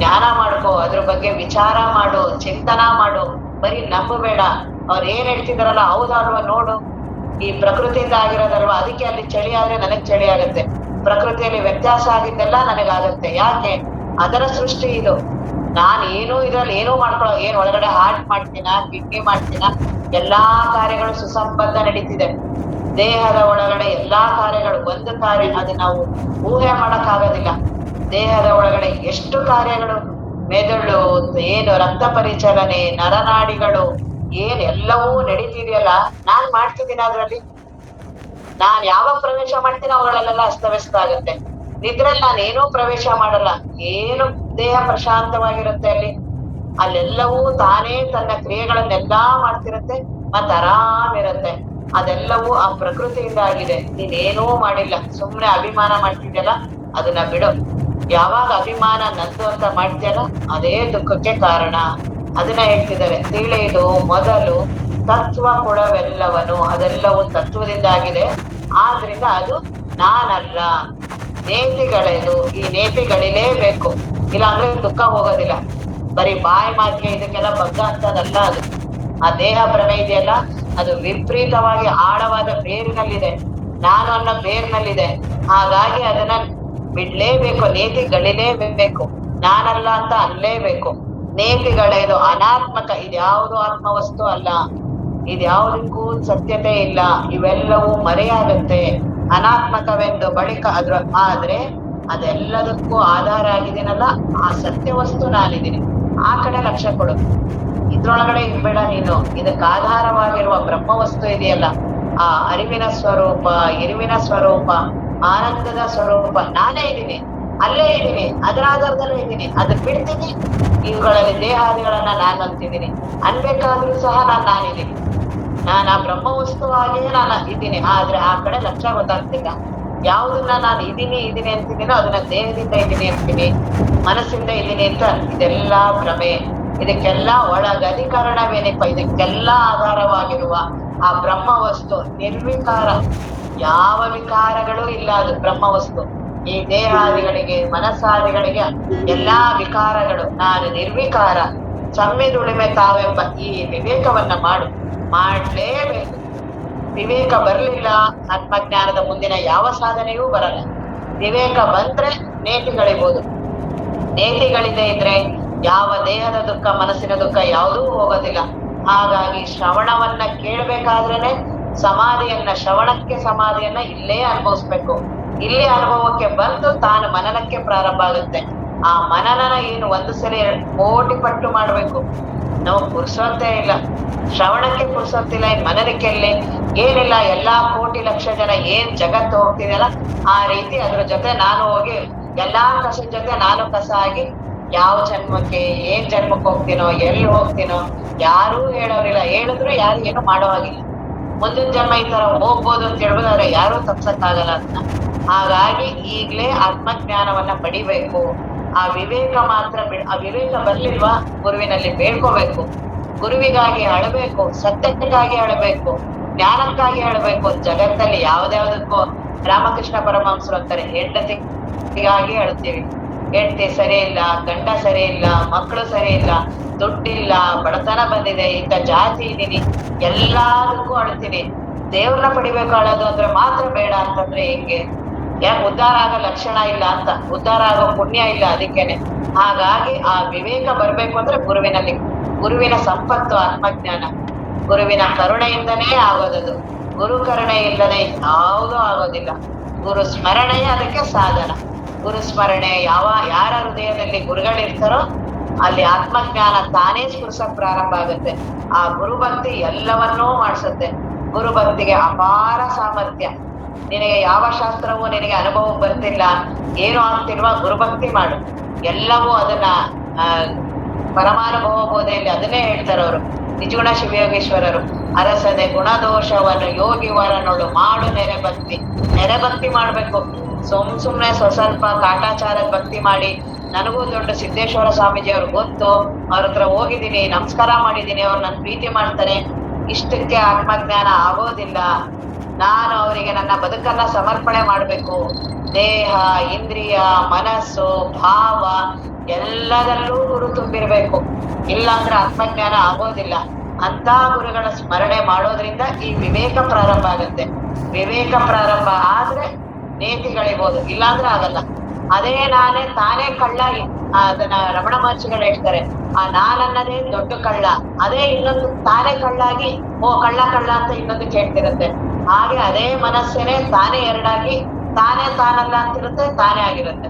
ಜ್ಞಾನ ಮಾಡ್ಕೋ, ಅದ್ರ ಬಗ್ಗೆ ವಿಚಾರ ಮಾಡು, ಚಿಂತನ ಮಾಡು. ಬರೀ ನಂಬಬೇಡ. ಅವ್ರು ಏನ್ ಹೇಳ್ತಿದಾರಲ್ಲ ಹೌದಲ್ವ ನೋಡು. ಈ ಪ್ರಕೃತಿಯಿಂದ ಆಗಿರೋದಲ್ವ? ಅದಕ್ಕೆ ಅಲ್ಲಿ ಚಳಿ ಆದ್ರೆ ನನಗ್ ಚಳಿ ಆಗುತ್ತೆ. ಪ್ರಕೃತಿಯಲ್ಲಿ ವ್ಯತ್ಯಾಸ ಆಗಿದ್ದೆಲ್ಲ ನನಗಾಗುತ್ತೆ ಯಾಕೆ? ಅದರ ಸೃಷ್ಟಿ ಇದು. ನಾನು ಏನು ಇದ್ರಲ್ಲಿ ಏನೂ ಮಾಡ್ಕೊಳ, ಏನ್ ಒಳಗಡೆ ಹಾರ್ಟ್ ಮಾಡ್ತೀನ ಕಿಡ್ನಿ ಮಾಡ್ತೀನ, ಎಲ್ಲಾ ಕಾರ್ಯಗಳು ಸುಸಂಬದ್ಧ ನಡೀತಿದೆ. ದೇಹದ ಒಳಗಡೆ ಎಲ್ಲಾ ಕಾರ್ಯಗಳು ಒಂದು ಕಾರ್ಯ, ಅದು ನಾವು ಊಹೆ ಮಾಡಕ್ಕಾಗೋದಿಲ್ಲ. ದೇಹದ ಒಳಗಡೆ ಎಷ್ಟು ಕಾರ್ಯಗಳು? ಮೆದುಳು ಏನು ರಕ್ತ ಪರಿಚಲನೆ, ನರನಾಡಿಗಳು, ಏನ್ ಎಲ್ಲವೂ ನಡೀತಿದೆಯಲ್ಲ? ನಾನ್ ಮಾಡ್ತಿದ್ದೀನಿ ಅದ್ರಲ್ಲಿ. ನಾನ್ ಯಾವಾಗ ಪ್ರವೇಶ ಮಾಡ್ತೀನಿ ಅವುಗಳಲ್ಲೆಲ್ಲ ಅಸ್ತವ್ಯಸ್ತ ಆಗುತ್ತೆ. ನಿದ್ರಲ್ಲಿ ನಾನು ಏನೂ ಪ್ರವೇಶ ಮಾಡಲ್ಲ. ಏನು ದೇಹ ಪ್ರಶಾಂತವಾಗಿರುತ್ತೆ ಅಲ್ಲಿ? ಅಲ್ಲೆಲ್ಲವೂ ತಾನೇ ತನ್ನ ಕ್ರಿಯೆಗಳನ್ನೆಲ್ಲಾ ಮಾಡ್ತಿರುತ್ತೆ. ಮತ್ ಆರಾಮಿರುತ್ತೆ. ಅದೆಲ್ಲವೂ ಆ ಪ್ರಕೃತಿಯಿಂದ ಆಗಿದೆ. ನೀನೇನೂ ಮಾಡಿಲ್ಲ. ಸುಮ್ನೆ ಅಭಿಮಾನ ಮಾಡ್ತಿದ್ಯಲ್ಲ? ಅದನ್ನ ಬಿಡು. ಯಾವಾಗ ಅಭಿಮಾನ ನಂದು ಅಂತ ಮಾಡ್ತೀಯಲ್ಲ, ಅದೇ ದುಃಖಕ್ಕೆ ಕಾರಣ. ಅದನ್ನ ಹೇಳ್ತಿದ್ದಾರೆ. ತಿಳಿದು ಮೊದಲು ತತ್ವ ಕೊಡವೆಲ್ಲವನು. ಅದೆಲ್ಲವೂ ತತ್ವದಿಂದ ಆಗಿದೆ. ಆದ್ರಿಂದ ಅದು ನಾನಲ್ಲ. ನೇತಿಗಳೇನು? ಈ ನೇತಿಗಳಿಲೇಬೇಕು. ಇಲ್ಲಾಂದ್ರೆ ದುಃಖ ಹೋಗೋದಿಲ್ಲ. ಬರೀ ಬಾಯಿ ಮಾತಿಗೆ ಇದಕ್ಕೆಲ್ಲ ಬಗ್ಗ ಅಂತದಲ್ಲ ಅದು. ಆ ದೇಹ ಭ್ರಮೆ ಇದೆಯಲ್ಲ? ಅದು ವಿಪರೀತವಾಗಿ ಆಳವಾದ ಬೇರಿನಲ್ಲಿದೆ. ನಾನು ಅನ್ನೋ ಬೇರಿನಲ್ಲಿದೆ. ಹಾಗಾಗಿ ಅದನ್ನ ಬಿಡ್ಲೇಬೇಕು ನೇತಿಗಳಿಲೇಬೇಕು ನಾನಲ್ಲ ಅಂತ ಅನ್ಲೇಬೇಕು. ನೇತಿಗಳೇನು ಅನಾತ್ಮಕ, ಇದ್ಯಾವುದು ಆತ್ಮವಸ್ತು ಅಲ್ಲ. ಇದ್ಯಾವುದಕ್ಕೂ ಸತ್ಯತೆ ಇಲ್ಲ. ಇವೆಲ್ಲವೂ ಮರೆಯಾಗತ್ತೆ. ಅನಾತ್ಮಕವೆಂದು ಬಳಿಕ ಅದ್ರ, ಆದ್ರೆ ಅದೆಲ್ಲದಕ್ಕೂ ಆಧಾರ ಆಗಿದ್ದೀನಲ್ಲ. ಆ ಸತ್ಯ ವಸ್ತು ನಾನಿದ್ದೀನಿ. ಆ ಕಡೆ ಲಕ್ಷ್ಯ ಕೊಡು. ಇದ್ರೊಳಗಡೆ ಇರ್ಬೇಡ ನೀನು. ಇದಕ್ಕೆ ಆಧಾರವಾಗಿರುವ ಬ್ರಹ್ಮವಸ್ತು ಇದೆಯಲ್ಲ. ಆ ಅರಿವಿನ ಸ್ವರೂಪ, ಇರಿವಿನ ಸ್ವರೂಪ, ಆನಂದದ ಸ್ವರೂಪ, ನಾನೇ ಇದ್ದೀನಿ. ಅಲ್ಲೇ ಇದ್ದೀನಿ. ಅದರ ಆಧಾರದಲ್ಲೇ ಇದ್ದೀನಿ. ಅದ್ ಬಿಡ್ತೀನಿ. ಇವುಗಳಲ್ಲಿ ದೇಹಾದಿಗಳನ್ನ ನಾನು ಅಂತಿದ್ದೀನಿ. ಅನ್ಬೇಕಾದ್ರೂ ಸಹ ನಾನು ನಾನಿದ್ದೀನಿ. ನಾನು ಆ ಬ್ರಹ್ಮವಸ್ತುವಾಗಿಯೇ ನಾನು ಇದ್ದೀನಿ ಆದ್ರೆ ಆ ಕಡೆ ಲಕ್ಷ್ಯ ಗೊತ್ತಾಗ್ತಿಲ್ಲ. ಯಾವುದನ್ನ ನಾನು ಇದ್ದೀನಿ ಇದ್ದೀನಿ ಅಂತಿದ್ದೀನೋ ಅದನ್ನ ದೇಹದಿಂದ ಇದ್ದೀನಿ ಅಂತೀನಿ, ಮನಸ್ಸಿಂದ ಇದ್ದೀನಿ ಅಂತ ಇದೆಲ್ಲ ಭ್ರಮೆ. ಇದಕ್ಕೆಲ್ಲ ಒಳಗಧಿಕರಣವೇನಪ್ಪ ಇದಕ್ಕೆಲ್ಲ ಆಧಾರವಾಗಿರುವ ಆ ಬ್ರಹ್ಮ ವಸ್ತು ನಿರ್ವಿಕಾರ. ಯಾವ ವಿಕಾರಗಳು ಇಲ್ಲ ಅದು ಬ್ರಹ್ಮ ವಸ್ತು ಈ ದೇಹಾದಿಗಳಿಗೆ, ಮನಸ್ಸಾದಿಗಳಿಗೆ ಎಲ್ಲಾ ವಿಕಾರಗಳು. ನಾನು ನಿರ್ವಿಕಾರ. ಸಮ್ಮಿದುಳಿಮೆ ತಾವೆಂಬ ಈ ವಿವೇಕವನ್ನ ಮಾಡು. ಮಾಡಲೇಬೇಕು. ವಿವೇಕ ಬರಲಿಲ್ಲ, ಆತ್ಮಜ್ಞಾನದ ಮುಂದಿನ ಯಾವ ಸಾಧನೆಯೂ ಬರಲ್ಲ. ವಿವೇಕ ಬಂದ್ರೆ ನೇತಿಗಳಿಬೋದು ನೇತಿಗಳಿದೆ ಇದ್ರೆ ಯಾವ ದೇಹದ ದುಃಖ, ಮನಸ್ಸಿನ ದುಃಖ ಯಾವುದೂ ಹೋಗೋದಿಲ್ಲ. ಹಾಗಾಗಿ ಶ್ರವಣವನ್ನ ಕೇಳ್ಬೇಕಾದ್ರೇನೆ ಸಮಾಧಿಯನ್ನ, ಶ್ರವಣಕ್ಕೆ ಸಮಾಧಿಯನ್ನ ಇಲ್ಲೇ ಅನುಭವಿಸ್ಬೇಕು. ಇಲ್ಲಿ ಅನುಭವಕ್ಕೆ ಬಂದು ತಾನು ಮನನಕ್ಕೆ ಪ್ರಾರಂಭ ಆಗುತ್ತೆ. ಆ ಮನನನ ಏನು ಒಂದು ಸಲ ಕೋಟಿ ಪಟ್ಟು ಮಾಡ್ಬೇಕು. ನಾವು ಪುರ್ಸೊತ್ತೇ ಇಲ್ಲ. ಶ್ರವಣಕ್ಕೆ ಪುರುಸೋತಿಲ್ಲ ಇನ್ ಮನನಕ್ಕೆ ಎಲ್ಲಿ ಏನಿಲ್ಲ, ಎಲ್ಲಾ ಕೋಟಿ ಲಕ್ಷ ಜನ ಏನ್ ಜಗತ್ತು ಹೋಗ್ತಿದೆಯಲ್ಲ ಆ ರೀತಿ ಅದ್ರ ಜೊತೆ ನಾನು ಹೋಗಿ, ಎಲ್ಲಾ ಕಸದ ಜೊತೆ ನಾನು ಕಸ ಆಗಿ ಯಾವ ಜನ್ಮಕ್ಕೆ, ಏನ್ ಜನ್ಮಕ್ಕೆ ಹೋಗ್ತೀನೋ, ಎಲ್ಲಿ ಹೋಗ್ತೀನೋ, ಯಾರೂ ಹೇಳೋರಿಲ್ಲ. ಹೇಳಿದ್ರು ಯಾರು ಏನು ಮಾಡೋ ಹಾಗಿಲ್ಲ ಮುಂದಿನ ಜನ್ಮ ಈ ತರ ಹೋಗ್ಬೋದು ಅಂತ ಹೇಳ್ಬೋದಾದ್ರೆ ಯಾರೂ ತಪ್ಸಕ್ಕಾಗಲ್ಲ ಅಂತ. ಹಾಗಾಗಿ ಈಗ್ಲೇ ಆತ್ಮಜ್ಞಾನವನ್ನ ಪಡಿಬೇಕು. ಆ ವಿವೇಕ ಮಾತ್ರ ಆ ವಿವೇಕ ಬರ್ಲಿಲ್ವಾ ಗುರುವಿನಲ್ಲಿ ಬೇಡ್ಕೋಬೇಕು. ಗುರುವಿಗಾಗಿ ಅಳಬೇಕು, ಸತ್ಯಕ್ಕಾಗಿ ಅಳಬೇಕು, ಜ್ಞಾನಕ್ಕಾಗಿ ಅಳಬೇಕು. ಜಗತ್ತಲ್ಲಿ ಯಾವ್ದ್ಯಾವ್ದಕ್ಕೂ ರಾಮಕೃಷ್ಣ ಪರಮಹಂಸರು ಅಂತಾರೆ, ಹೆಂಡತಿಗಾಗಿ ಅಳ್ತೀವಿ ಹೆಂಡತಿ ಸರಿ ಇಲ್ಲ, ಗಂಡ ಸರಿ ಇಲ್ಲ ಮಕ್ಕಳು ಸರಿ ಇಲ್ಲ, ದುಡ್ಡಿಲ್ಲ, ಬಡತನ ಬಂದಿದೆ, ಇಂಥ ಜಾತಿ ಇದ್ದೀನಿ ಎಲ್ಲದಕ್ಕೂ ಅಳ್ತೀನಿ. ದೇವ್ರನ್ನ ಪಡಿಬೇಕು ಅಳೋದು ಅಂದ್ರೆ ಮಾತ್ರ ಬೇಡ ಅಂತಂದ್ರೆ ಹೆಂಗೆ? ಯಾಕೆ ಉದ್ಧಾರ ಆಗೋ ಲಕ್ಷಣ ಇಲ್ಲ ಅಂತ? ಉದ್ಧಾರ ಆಗೋ ಪುಣ್ಯ ಇಲ್ಲ ಅದಕ್ಕೇನೆ. ಹಾಗಾಗಿ ಆ ವಿವೇಕ ಬರ್ಬೇಕು ಅಂದ್ರೆ ಗುರುವಿನಲ್ಲಿ. ಗುರುವಿನ ಸಂಪತ್ತು, ಆತ್ಮಜ್ಞಾನ. ಗುರುವಿನ ಕರುಣೆಯಿಂದನೇ ಆಗೋದದು. ಗುರು ಕರುಣೆ ಇಲ್ಲದೆ ಯಾವುದೂ ಆಗೋದಿಲ್ಲ. ಗುರು ಸ್ಮರಣೆಯೇ ಅದಕ್ಕೆ ಸಾಧನ. ಗುರು ಸ್ಮರಣೆ ಯಾವ, ಯಾರ ಹೃದಯದಲ್ಲಿ ಗುರುಗಳಿರ್ತಾರೋ ಅಲ್ಲಿ ಆತ್ಮಜ್ಞಾನ ತಾನೇ ಸ್ಫುರಿಸಕ್ ಪ್ರಾರಂಭ ಆಗುತ್ತೆ. ಆ ಗುರುಭಕ್ತಿ ಎಲ್ಲವನ್ನೂ ಮಾಡಿಸುತ್ತೆ. ಗುರುಭಕ್ತಿಗೆ ಅಪಾರ ಸಾಮರ್ಥ್ಯ. ನಿನಗೆ ಯಾವ ಶಾಸ್ತ್ರವೂ ನಿನಗೆ ಅನುಭವ ಬರ್ತಿಲ್ಲ, ಏನು ಆಗ್ತಿಲ್ವಾ ಗುರುಭಕ್ತಿ ಮಾಡು. ಎಲ್ಲವೂ ಅದನ್ನ ಪರಮಾನುಭವ ಬೋಧೆಯಲ್ಲಿ ಅದನ್ನೇ ಹೇಳ್ತಾರೆ ಅವರು ನಿಜಗುಣ ಶಿವಯೋಗೇಶ್ವರರು ಅರಸದೆ ಗುಣದೋಷವನ್ನು ಯೋಗಿ ವರನೋಳು ಮಾಡು ನೆರೆಭಕ್ತಿ. ನೆರೆಭಕ್ತಿ ಮಾಡ್ಬೇಕು. ಸುಮ್ ಸುಮ್ನೆ ಸ್ವಸ್ವಲ್ಪ ಕಾಟಾಚಾರದ ಭಕ್ತಿ ಮಾಡಿ. ನನಗೂ ದೊಡ್ಡ ಸಿದ್ದೇಶ್ವರ ಸ್ವಾಮೀಜಿ ಅವ್ರು ಗೊತ್ತು. ಅವ್ರ ಹತ್ರ ಹೋಗಿದ್ದೀನಿ, ನಮಸ್ಕಾರ ಮಾಡಿದ್ದೀನಿ, ಅವ್ರು ನನ್ ಪ್ರೀತಿ ಮಾಡ್ತಾರೆ. ಇಷ್ಟಕ್ಕೆ ಆತ್ಮಜ್ಞಾನ ಆಗೋದಿಲ್ಲ. ನಾನು ಅವರಿಗೆ ನನ್ನ ಬದುಕನ್ನ ಸಮರ್ಪಣೆ ಮಾಡ್ಬೇಕು. ದೇಹ, ಇಂದ್ರಿಯ, ಮನಸ್ಸು, ಭಾವ ಎಲ್ಲದರಲ್ಲೂ ಗುರು ತುಂಬಿರ್ಬೇಕು. ಇಲ್ಲಾಂದ್ರೆ ಆತ್ಮಜ್ಞಾನ ಆಗೋದಿಲ್ಲ. ಅಂತ ಗುರುಗಳ ಸ್ಮರಣೆ ಮಾಡೋದ್ರಿಂದ ಈ ವಿವೇಕ ಪ್ರಾರಂಭ ಆಗುತ್ತೆ. ವಿವೇಕ ಪ್ರಾರಂಭ ಆದ್ರೆ ನೇತಿಗಳಿಬೋದು ಇಲ್ಲಾಂದ್ರೆ ಆಗಲ್ಲ. ಅದೇ ನಾನೇ ತಾನೇ ಕಳ್ಳ ಅದನ್ನ ರಮಣ ಮಹರ್ಷಿಗಳು ಹೇಳ್ತಾರೆ, ಆ ನಾನನ್ನದೇ ದೊಡ್ಡ ಕಳ್ಳ, ಅದೇ ಇನ್ನೊಂದು ತಾನೇ ಕಳ್ಳಾಗಿ, ಓ ಕಳ್ಳ ಕಳ್ಳ ಅಂತ ಇನ್ನೊಂದು ಕೇಳ್ತಿರುತ್ತೆ. ಹಾಗೆ ಅದೇ ಮನಸ್ಸೇನೆ ತಾನೇ ಎರಡಾಗಿ, ತಾನೇ ತಾನಲ್ಲ ಅಂತಿರುತ್ತೆ, ತಾನೇ ಆಗಿರುತ್ತೆ.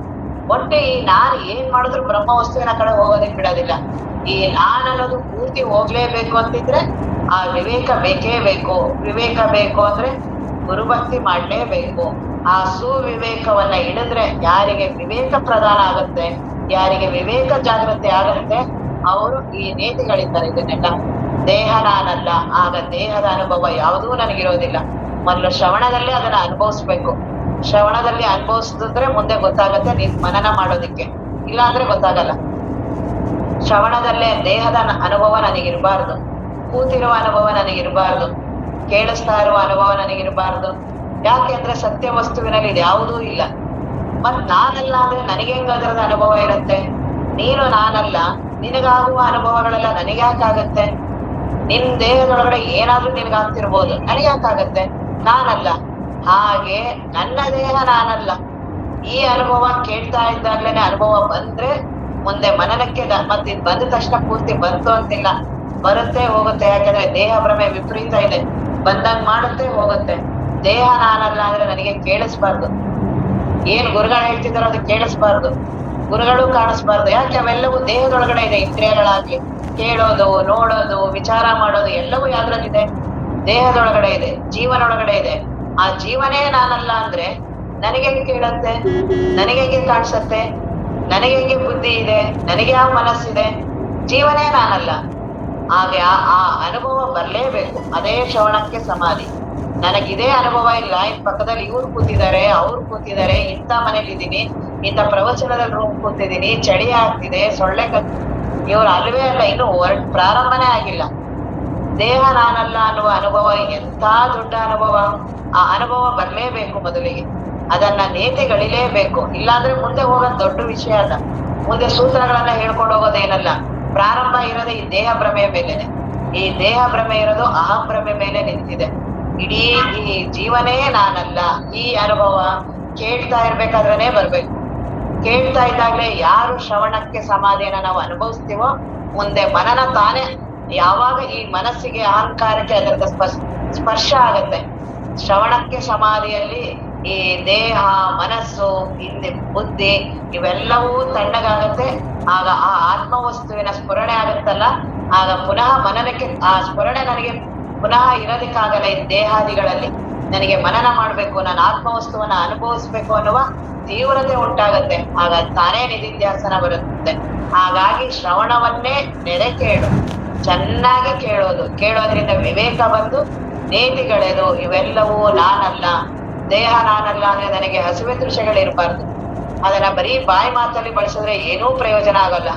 ಒಟ್ಟು ಈ ನಾನು ಏನ್ ಮಾಡಿದ್ರು ಬ್ರಹ್ಮ ವಸ್ತುವಿನ ಕಡೆ ಹೋಗೋದಕ್ಕೆ ಬಿಡೋದಿಲ್ಲ. ಈ ನಾನ್ ಅನ್ನೋದು ಪೂರ್ತಿ ಹೋಗ್ಲೇಬೇಕು ಅಂತಿದ್ರೆ, ಆ ವಿವೇಕ ಬೇಕೇ ಬೇಕು. ವಿವೇಕ ಬೇಕು ಅಂದ್ರೆ ಗುರುಭಕ್ತಿ ಮಾಡ್ಲೇಬೇಕು. ಆ ಸುವಿವೇಕವನ್ನ ಹಿಡಿದ್ರೆ ಯಾರಿಗೆ ವಿವೇಕ ಪ್ರದಾನ ಆಗುತ್ತೆ, ಯಾರಿಗೆ ವಿವೇಕ ಜಾಗೃತಿ ಆಗುತ್ತೆ, ಅವರು ಈ ನೀತಿಗಳಿದ್ದಾರೆ ಇದನ್ನೆಲ್ಲ ದೇಹ ನಾನಲ್ಲ ಆಗ ದೇಹದ ಅನುಭವ ಯಾವುದೂ ನನಗಿರೋದಿಲ್ಲ. ಮೊದಲು ಶ್ರವಣದಲ್ಲೇ ಅದನ್ನ ಅನುಭವಿಸ್ಬೇಕು. ಶ್ರವಣದಲ್ಲಿ ಅನುಭವಿಸಿದ್ರೆ ಮುಂದೆ ಗೊತ್ತಾಗತ್ತೆ ನೀನ್ ಮನನ ಮಾಡೋದಿಕ್ಕೆ. ಇಲ್ಲ ಅಂದ್ರೆ ಗೊತ್ತಾಗಲ್ಲ. ಶ್ರವಣದಲ್ಲೇ ದೇಹದ ಅನುಭವ ನನಗಿರಬಾರ್ದು. ಕೂತಿರುವ ಅನುಭವ ನನಗಿರಬಾರ್ದು. ಕೇಳಿಸ್ತಾ ಇರುವ ಅನುಭವ ನನಗಿರಬಾರ್ದು. ಯಾಕೆಂದ್ರೆ ಸತ್ಯ ವಸ್ತುವಿನಲ್ಲಿ ಯಾವುದೂ ಇಲ್ಲ. ಮತ್ ನಾನಲ್ಲ ಅಂದ್ರೆ ನನಗೆ ಹೆಂಗ್ ಅದರದ ಅನುಭವ ಇರುತ್ತೆ. ನೀನು ನಾನಲ್ಲ, ನಿನಗಾಗುವ ಅನುಭವಗಳೆಲ್ಲ ನನಗ್ಯಾಕಾಗತ್ತೆ ನಿನ್ ದೇಹದೊಳಗಡೆ ಏನಾದ್ರೂ ನಿನಗಾಗ್ತಿರ್ಬೋದು ನನಗ್ಯಾಕಾಗತ್ತೆ ನಾನಲ್ಲ. ಹಾಗೆ ನನ್ನ ದೇಹ ನಾನಲ್ಲ. ಈ ಅನುಭವ ಕೇಳ್ತಾ ಇದ್ದಾಗ್ಲೇನೆ ಅನುಭವ ಬಂದ್ರೆ ಮುಂದೆ ಮನನಕ್ಕೆ ಮತ್ತೆ ಇದ್ ಬಂದ ತಕ್ಷಣ ಪೂರ್ತಿ ಬಂತು ಅಂತಿಲ್ಲ. ಬರುತ್ತೆ ಹೋಗುತ್ತೆ. ಯಾಕಂದ್ರೆ ದೇಹ ಭ್ರಮೆ ವಿಪರೀತ ಇದೆ. ಬಂದಂಗ್ ಮಾಡುತ್ತೆ, ಹೋಗುತ್ತೆ. ದೇಹ ನಾನಲ್ಲ ಅಂದ್ರೆ ನನಗೆ ಕೇಳಿಸ್ಬಾರ್ದು. ಏನ್ ಗುರುಗಳು ಹೇಳ್ತಿದಾರೋ ಅದು ಕೇಳಿಸ್ಬಾರ್ದು. ಗುರುಗಳು ಕಾಣಿಸ್ಬಾರ್ದು. ಯಾಕೆ ಅವೆಲ್ಲವೂ ದೇಹದೊಳಗಡೆ ಇದೆ, ಇಂದ್ರಿಯಗಳಾಗ್ಲಿ. ಕೇಳೋದು, ನೋಡೋದು, ವಿಚಾರ ಮಾಡೋದು, ಎಲ್ಲವೂ ಯಾವ್ದ್ರಲ್ಲಿದೆ? ದೇಹದೊಳಗಡೆ ಇದೆ, ಜೀವನೊಳಗಡೆ ಇದೆ. ಆ ಜೀವನೇ ನಾನಲ್ಲ ಅಂದ್ರೆ ನನಗೆ ಕೇಳತ್ತೆ? ನನಗೆ ಕಾಣ್ಸತ್ತೆ? ನನಗೆ ಬುದ್ಧಿ ಇದೆ? ನನಗೆ ಯಾವ ಮನಸ್ಸಿದೆ? ಜೀವನೇ ನಾನಲ್ಲ. ಹಾಗೆ ಆ ಅನುಭವ ಬರ್ಲೇಬೇಕು. ಅದೇ ಶ್ರವಣಕ್ಕೆ ಸಮಾಧಿ. ನನಗಿದೇ ಅನುಭವ ಇಲ್ಲ. ಇನ್ ಪಕ್ಕದಲ್ಲಿ ಇವ್ರು ಕೂತಿದ್ದಾರೆ, ಅವ್ರು ಕೂತಿದ್ದಾರೆ, ಇಂಥ ಮನೇಲಿ ಇದೀನಿ ಇಂಥ ಪ್ರವಚನದಲ್ಲಿ ರೂಮ್ ಕೂತಿದ್ದೀನಿ, ಚಳಿ ಆಗ್ತಿದೆ, ಸೊಳ್ಳೆ ಕತ್ ಇವ್ರು ಅಲ್ವೇ ಅಲ್ಲ, ಇನ್ನು ಹೊರಟ್ ಪ್ರಾರಂಭನೇ ಆಗಿಲ್ಲ. ದೇಹ ನಾನಲ್ಲ ಅನ್ನುವ ಅನುಭವ, ಎಂಥ ದೊಡ್ಡ ಅನುಭವ. ಆ ಅನುಭವ ಬರಲೇಬೇಕು ಮೊದಲಿಗೆ. ಅದನ್ನ ನೇತಿಗಳಿಲೇಬೇಕು. ಇಲ್ಲಾಂದ್ರೆ ಮುಂದೆ ಹೋಗೋದ್ ದೊಡ್ಡ ವಿಷಯ ಅಲ್ಲ. ಮುಂದೆ ಸೂತ್ರಗಳನ್ನ ಹೇಳ್ಕೊಂಡು ಹೋಗೋದೇನಲ್ಲ. ಪ್ರಾರಂಭ ಇರೋದೇ ಈ ದೇಹ ಭ್ರಮೆಯ ಮೇಲೆನೆ. ಈ ದೇಹ ಭ್ರಮೆ ಇರೋದು ಅಹಂ ಭ್ರಮೆ ಮೇಲೆ ನಿಂತಿದೆ. ಇಡೀ ಈ ಜೀವನೇ ನಾನಲ್ಲ. ಈ ಅನುಭವ ಕೇಳ್ತಾ ಇರ್ಬೇಕಾದ್ರೇನೆ ಬರ್ಬೇಕು. ಕೇಳ್ತಾ ಇದ್ದಾಗ್ಲೇ ಯಾರು ಶ್ರವಣಕ್ಕೆ ಸಮಾಧಿಯನ್ನ ನಾವು ಅನುಭವಿಸ್ತೀವೋ ಮುಂದೆ ಮನನ ತಾನೇ ಯಾವಾಗ ಈ ಮನಸ್ಸಿಗೆ ಅಹಂಕಾರಕ್ಕೆ ಅದರದ ಸ್ಪರ್ಶ ಸ್ಪರ್ಶ ಆಗತ್ತೆ. ಶ್ರವಣಕ್ಕೆ ಸಮಾಧಿಯಲ್ಲಿ ಈ ದೇಹ, ಮನಸ್ಸು, ಹಿಂದೆ ಬುದ್ಧಿ ಇವೆಲ್ಲವೂ ತಣ್ಣಗಾಗತ್ತೆ. ಆಗ ಆ ಆತ್ಮವಸ್ತುವಿನ ಸ್ಫುರಣೆ ಆಗುತ್ತಲ್ಲ? ಆಗ ಪುನಃ ಮನನಕ್ಕೆ ಆ ಸ್ಫುರಣೆ ನನಗೆ ಪುನಃ ಇರೋದಕ್ಕಾಗಲ್ಲ ಈ ದೇಹಾದಿಗಳಲ್ಲಿ. ನನಗೆ ಮನನ ಮಾಡ್ಬೇಕು ನಾನು ಆತ್ಮವಸ್ತುವನ್ನ ಅನುಭವಿಸ್ಬೇಕು ಅನ್ನುವ ತೀವ್ರತೆ ಉಂಟಾಗತ್ತೆ. ಆಗ ತಾನೇ ನಿಧಿಧ್ಯಾಸನ ಬರುತ್ತೆ. ಹಾಗಾಗಿ ಶ್ರವಣವನ್ನೇ ನೆರೆ ಕೇಳು. ಚೆನ್ನಾಗಿ ಕೇಳೋದು. ಕೇಳೋದ್ರಿಂದ ವಿವೇಕ ಬಂದು ನೀತಿಗಳೆದು ಇವೆಲ್ಲವೂ ನಾನಲ್ಲ. ದೇಹ ನಾನಲ್ಲ ಅಂದ್ರೆ ನನಗೆ ಹಸಿವೆ ದೃಶ್ಯಗಳಿರಬಾರ್ದು. ಅದನ್ನ ಬರೀ ಬಾಯಿ ಮಾತಲ್ಲಿ ಬಳಸಿದ್ರೆ ಏನೂ ಪ್ರಯೋಜನ ಆಗಲ್ಲ.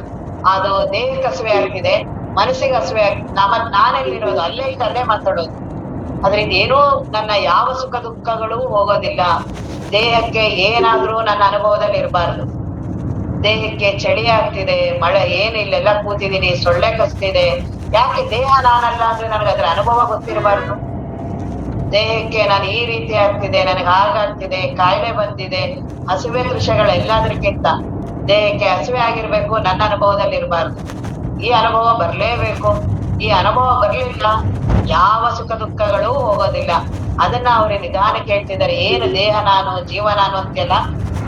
ಅದು ದೇಹಕ್ಕೆ ಹಸಿವೆ ಆಗ್ತಿದೆ ಮನಸ್ಸಿಗೆ ಹಸಿವೆ ನಮ್ಮ ನಾನೆಲ್ಲಿರೋದು, ಅಲ್ಲೇ ಇದ್ದು ಅಲ್ಲೇ ಮಾತಾಡೋದು. ಅದರಿಂದ ಏನೂ ನನ್ನ ಯಾವ ಸುಖ ದುಃಖಗಳು ಹೋಗೋದಿಲ್ಲ. ದೇಹಕ್ಕೆ ಏನಾದ್ರೂ ನನ್ನ ಅನುಭವದಲ್ಲಿ ಇರಬಾರ್ದು. ದೇಹಕ್ಕೆ ಚಳಿ ಆಗ್ತಿದೆ, ಮಳೆ ಏನಿಲ್ಲೆಲ್ಲ ಕೂತಿದೀನಿ ಸೊಳ್ಳೆ ಕಸ್ತಿದೆ ಯಾಕೆ ದೇಹ ನಾನಲ್ಲ ಅಂದ್ರೆ ನನಗೆ ಅದ್ರ ಅನುಭವ ಗೊತ್ತಿರಬಾರ್ದು? ದೇಹಕ್ಕೆ ನಾನು ಈ ರೀತಿ ಆಗ್ತಿದೆ, ನನಗೆ ಹಾಗಾಗ್ತಿದೆ ಕಾಯಿಲೆ ಬಂದಿದೆ. ಹಸಿವೆ ದೃಶ್ಯಗಳೆಲ್ಲದಕ್ಕಿಂತ ದೇಹಕ್ಕೆ ಹಸಿವೆ ಆಗಿರ್ಬೇಕು, ನನ್ನ ಅನುಭವದಲ್ಲಿ ಇರಬಾರ್ದು. ಈ ಅನುಭವ ಬರ್ಲೇಬೇಕು. ಈ ಅನುಭವ ಬರ್ಲಿಲ್ಲ, ಯಾವ ಸುಖ ದುಃಖಗಳು ಹೋಗೋದಿಲ್ಲ. ಅದನ್ನ ಅವ್ರಿಗೆ ನಿಧಾನ ಕೇಳ್ತಿದ್ದಾರೆ, ಏನು ದೇಹ ನಾನು, ಜೀವ ನಾನು ಅಂತೆಲ್ಲ,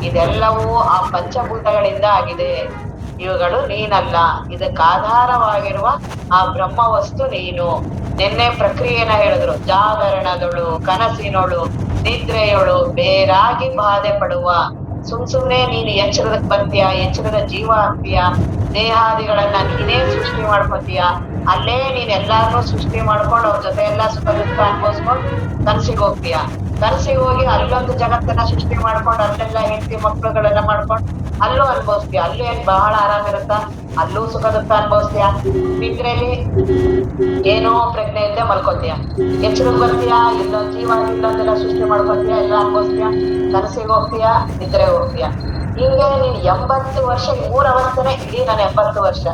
ಇದೆಲ್ಲವೂ ಆ ಪಂಚಭೂತಗಳಿಂದ ಆಗಿದೆ. ಇವುಗಳು ನೀನಲ್ಲ, ಇದಕ್ಕೆ ಆಧಾರವಾಗಿರುವ ಆ ಬ್ರಹ್ಮ ವಸ್ತು ನೀನು. ನಿನ್ನೆ ಪ್ರಕ್ರಿಯೆನ ಹೇಳಿದ್ರು, ಜಾಗರಣದಳು, ಕನಸಿನೊಳು, ನಿದ್ರೆಯೊಳು, ಬೇರಾಗಿ ಬಾಧೆ ಪಡುವ ಸುಮ್ ಸುಮ್ನೆ ನೀನು ಎಚ್ಚರದಕ್ ಬರ್ತೀಯ? ಎಚ್ಚರದ ಜೀವ ಆಗ್ತೀಯ ದೇಹಾದಿಗಳನ್ನ ನೀನೇ ಸೃಷ್ಟಿ ಮಾಡ್ಕೊತೀಯ? ಅಲ್ಲೇ ನೀನ್ ಎಲ್ಲಾರನ್ನೂ ಸೃಷ್ಟಿ ಮಾಡ್ಕೊಂಡು ಅವ್ರ ಜೊತೆ ಎಲ್ಲಾ ಸುಖ ದುಃಖ ಅನ್ಭವಿಸ್ಕೊಂಡು ಕನಸಿಗೆ ಹೋಗ್ತೀಯ? ಕನಸಿಗೆ ಹೋಗಿ ಅಲ್ಲೊಂದು ಜಗತ್ತನ್ನ ಸೃಷ್ಟಿ ಮಾಡ್ಕೊಂಡು ಅಲ್ಲೆಲ್ಲ ಹೆಂಡತಿ ಮಕ್ಳುಗಳೆಲ್ಲ ಮಾಡ್ಕೊಂಡು ಅಲ್ಲೂ ಅನ್ಭವಿಸ್ತೀಯ? ಅಲ್ಲೂ ಏನ್ ಬಹಳ ಆರಾಮಿರುತ್ತ? ಅಲ್ಲೂ ಸುಖ ದುಃಖ ಅನುಭವಿಸ್ತೀಯ ನಿದ್ರೆಲಿ ಏನೋ ಪ್ರಜ್ಞೆ ಇಲ್ಲದೆ ಮಲ್ಕೋತೀಯ. ಎಚ್ಚರಕ್ಕೆ ಬರ್ತೀಯಾ? ಇಲ್ಲೊಂದು ಜೀವ ಇಲ್ಲೊಂದೆಲ್ಲ ಸೃಷ್ಟಿ ಮಾಡ್ಕೊತೀಯ? ಎಲ್ಲ ಅನುಭವಿಸ್ತೀಯ? ಕನಸಿಗೆ ಹೋಗ್ತೀಯಾ? ನಿದ್ರೆಗೆ ಹೋಗ್ತೀಯ? ಹಿಂಗೆ ನೀನ್ ಎಂಬತ್ತು ವರ್ಷ ಈ ಮೂರ್ ಅವಸ್ಥೆನೆ ಇಡೀ ನಾನು ಎಂಬತ್ತು ವರ್ಷ.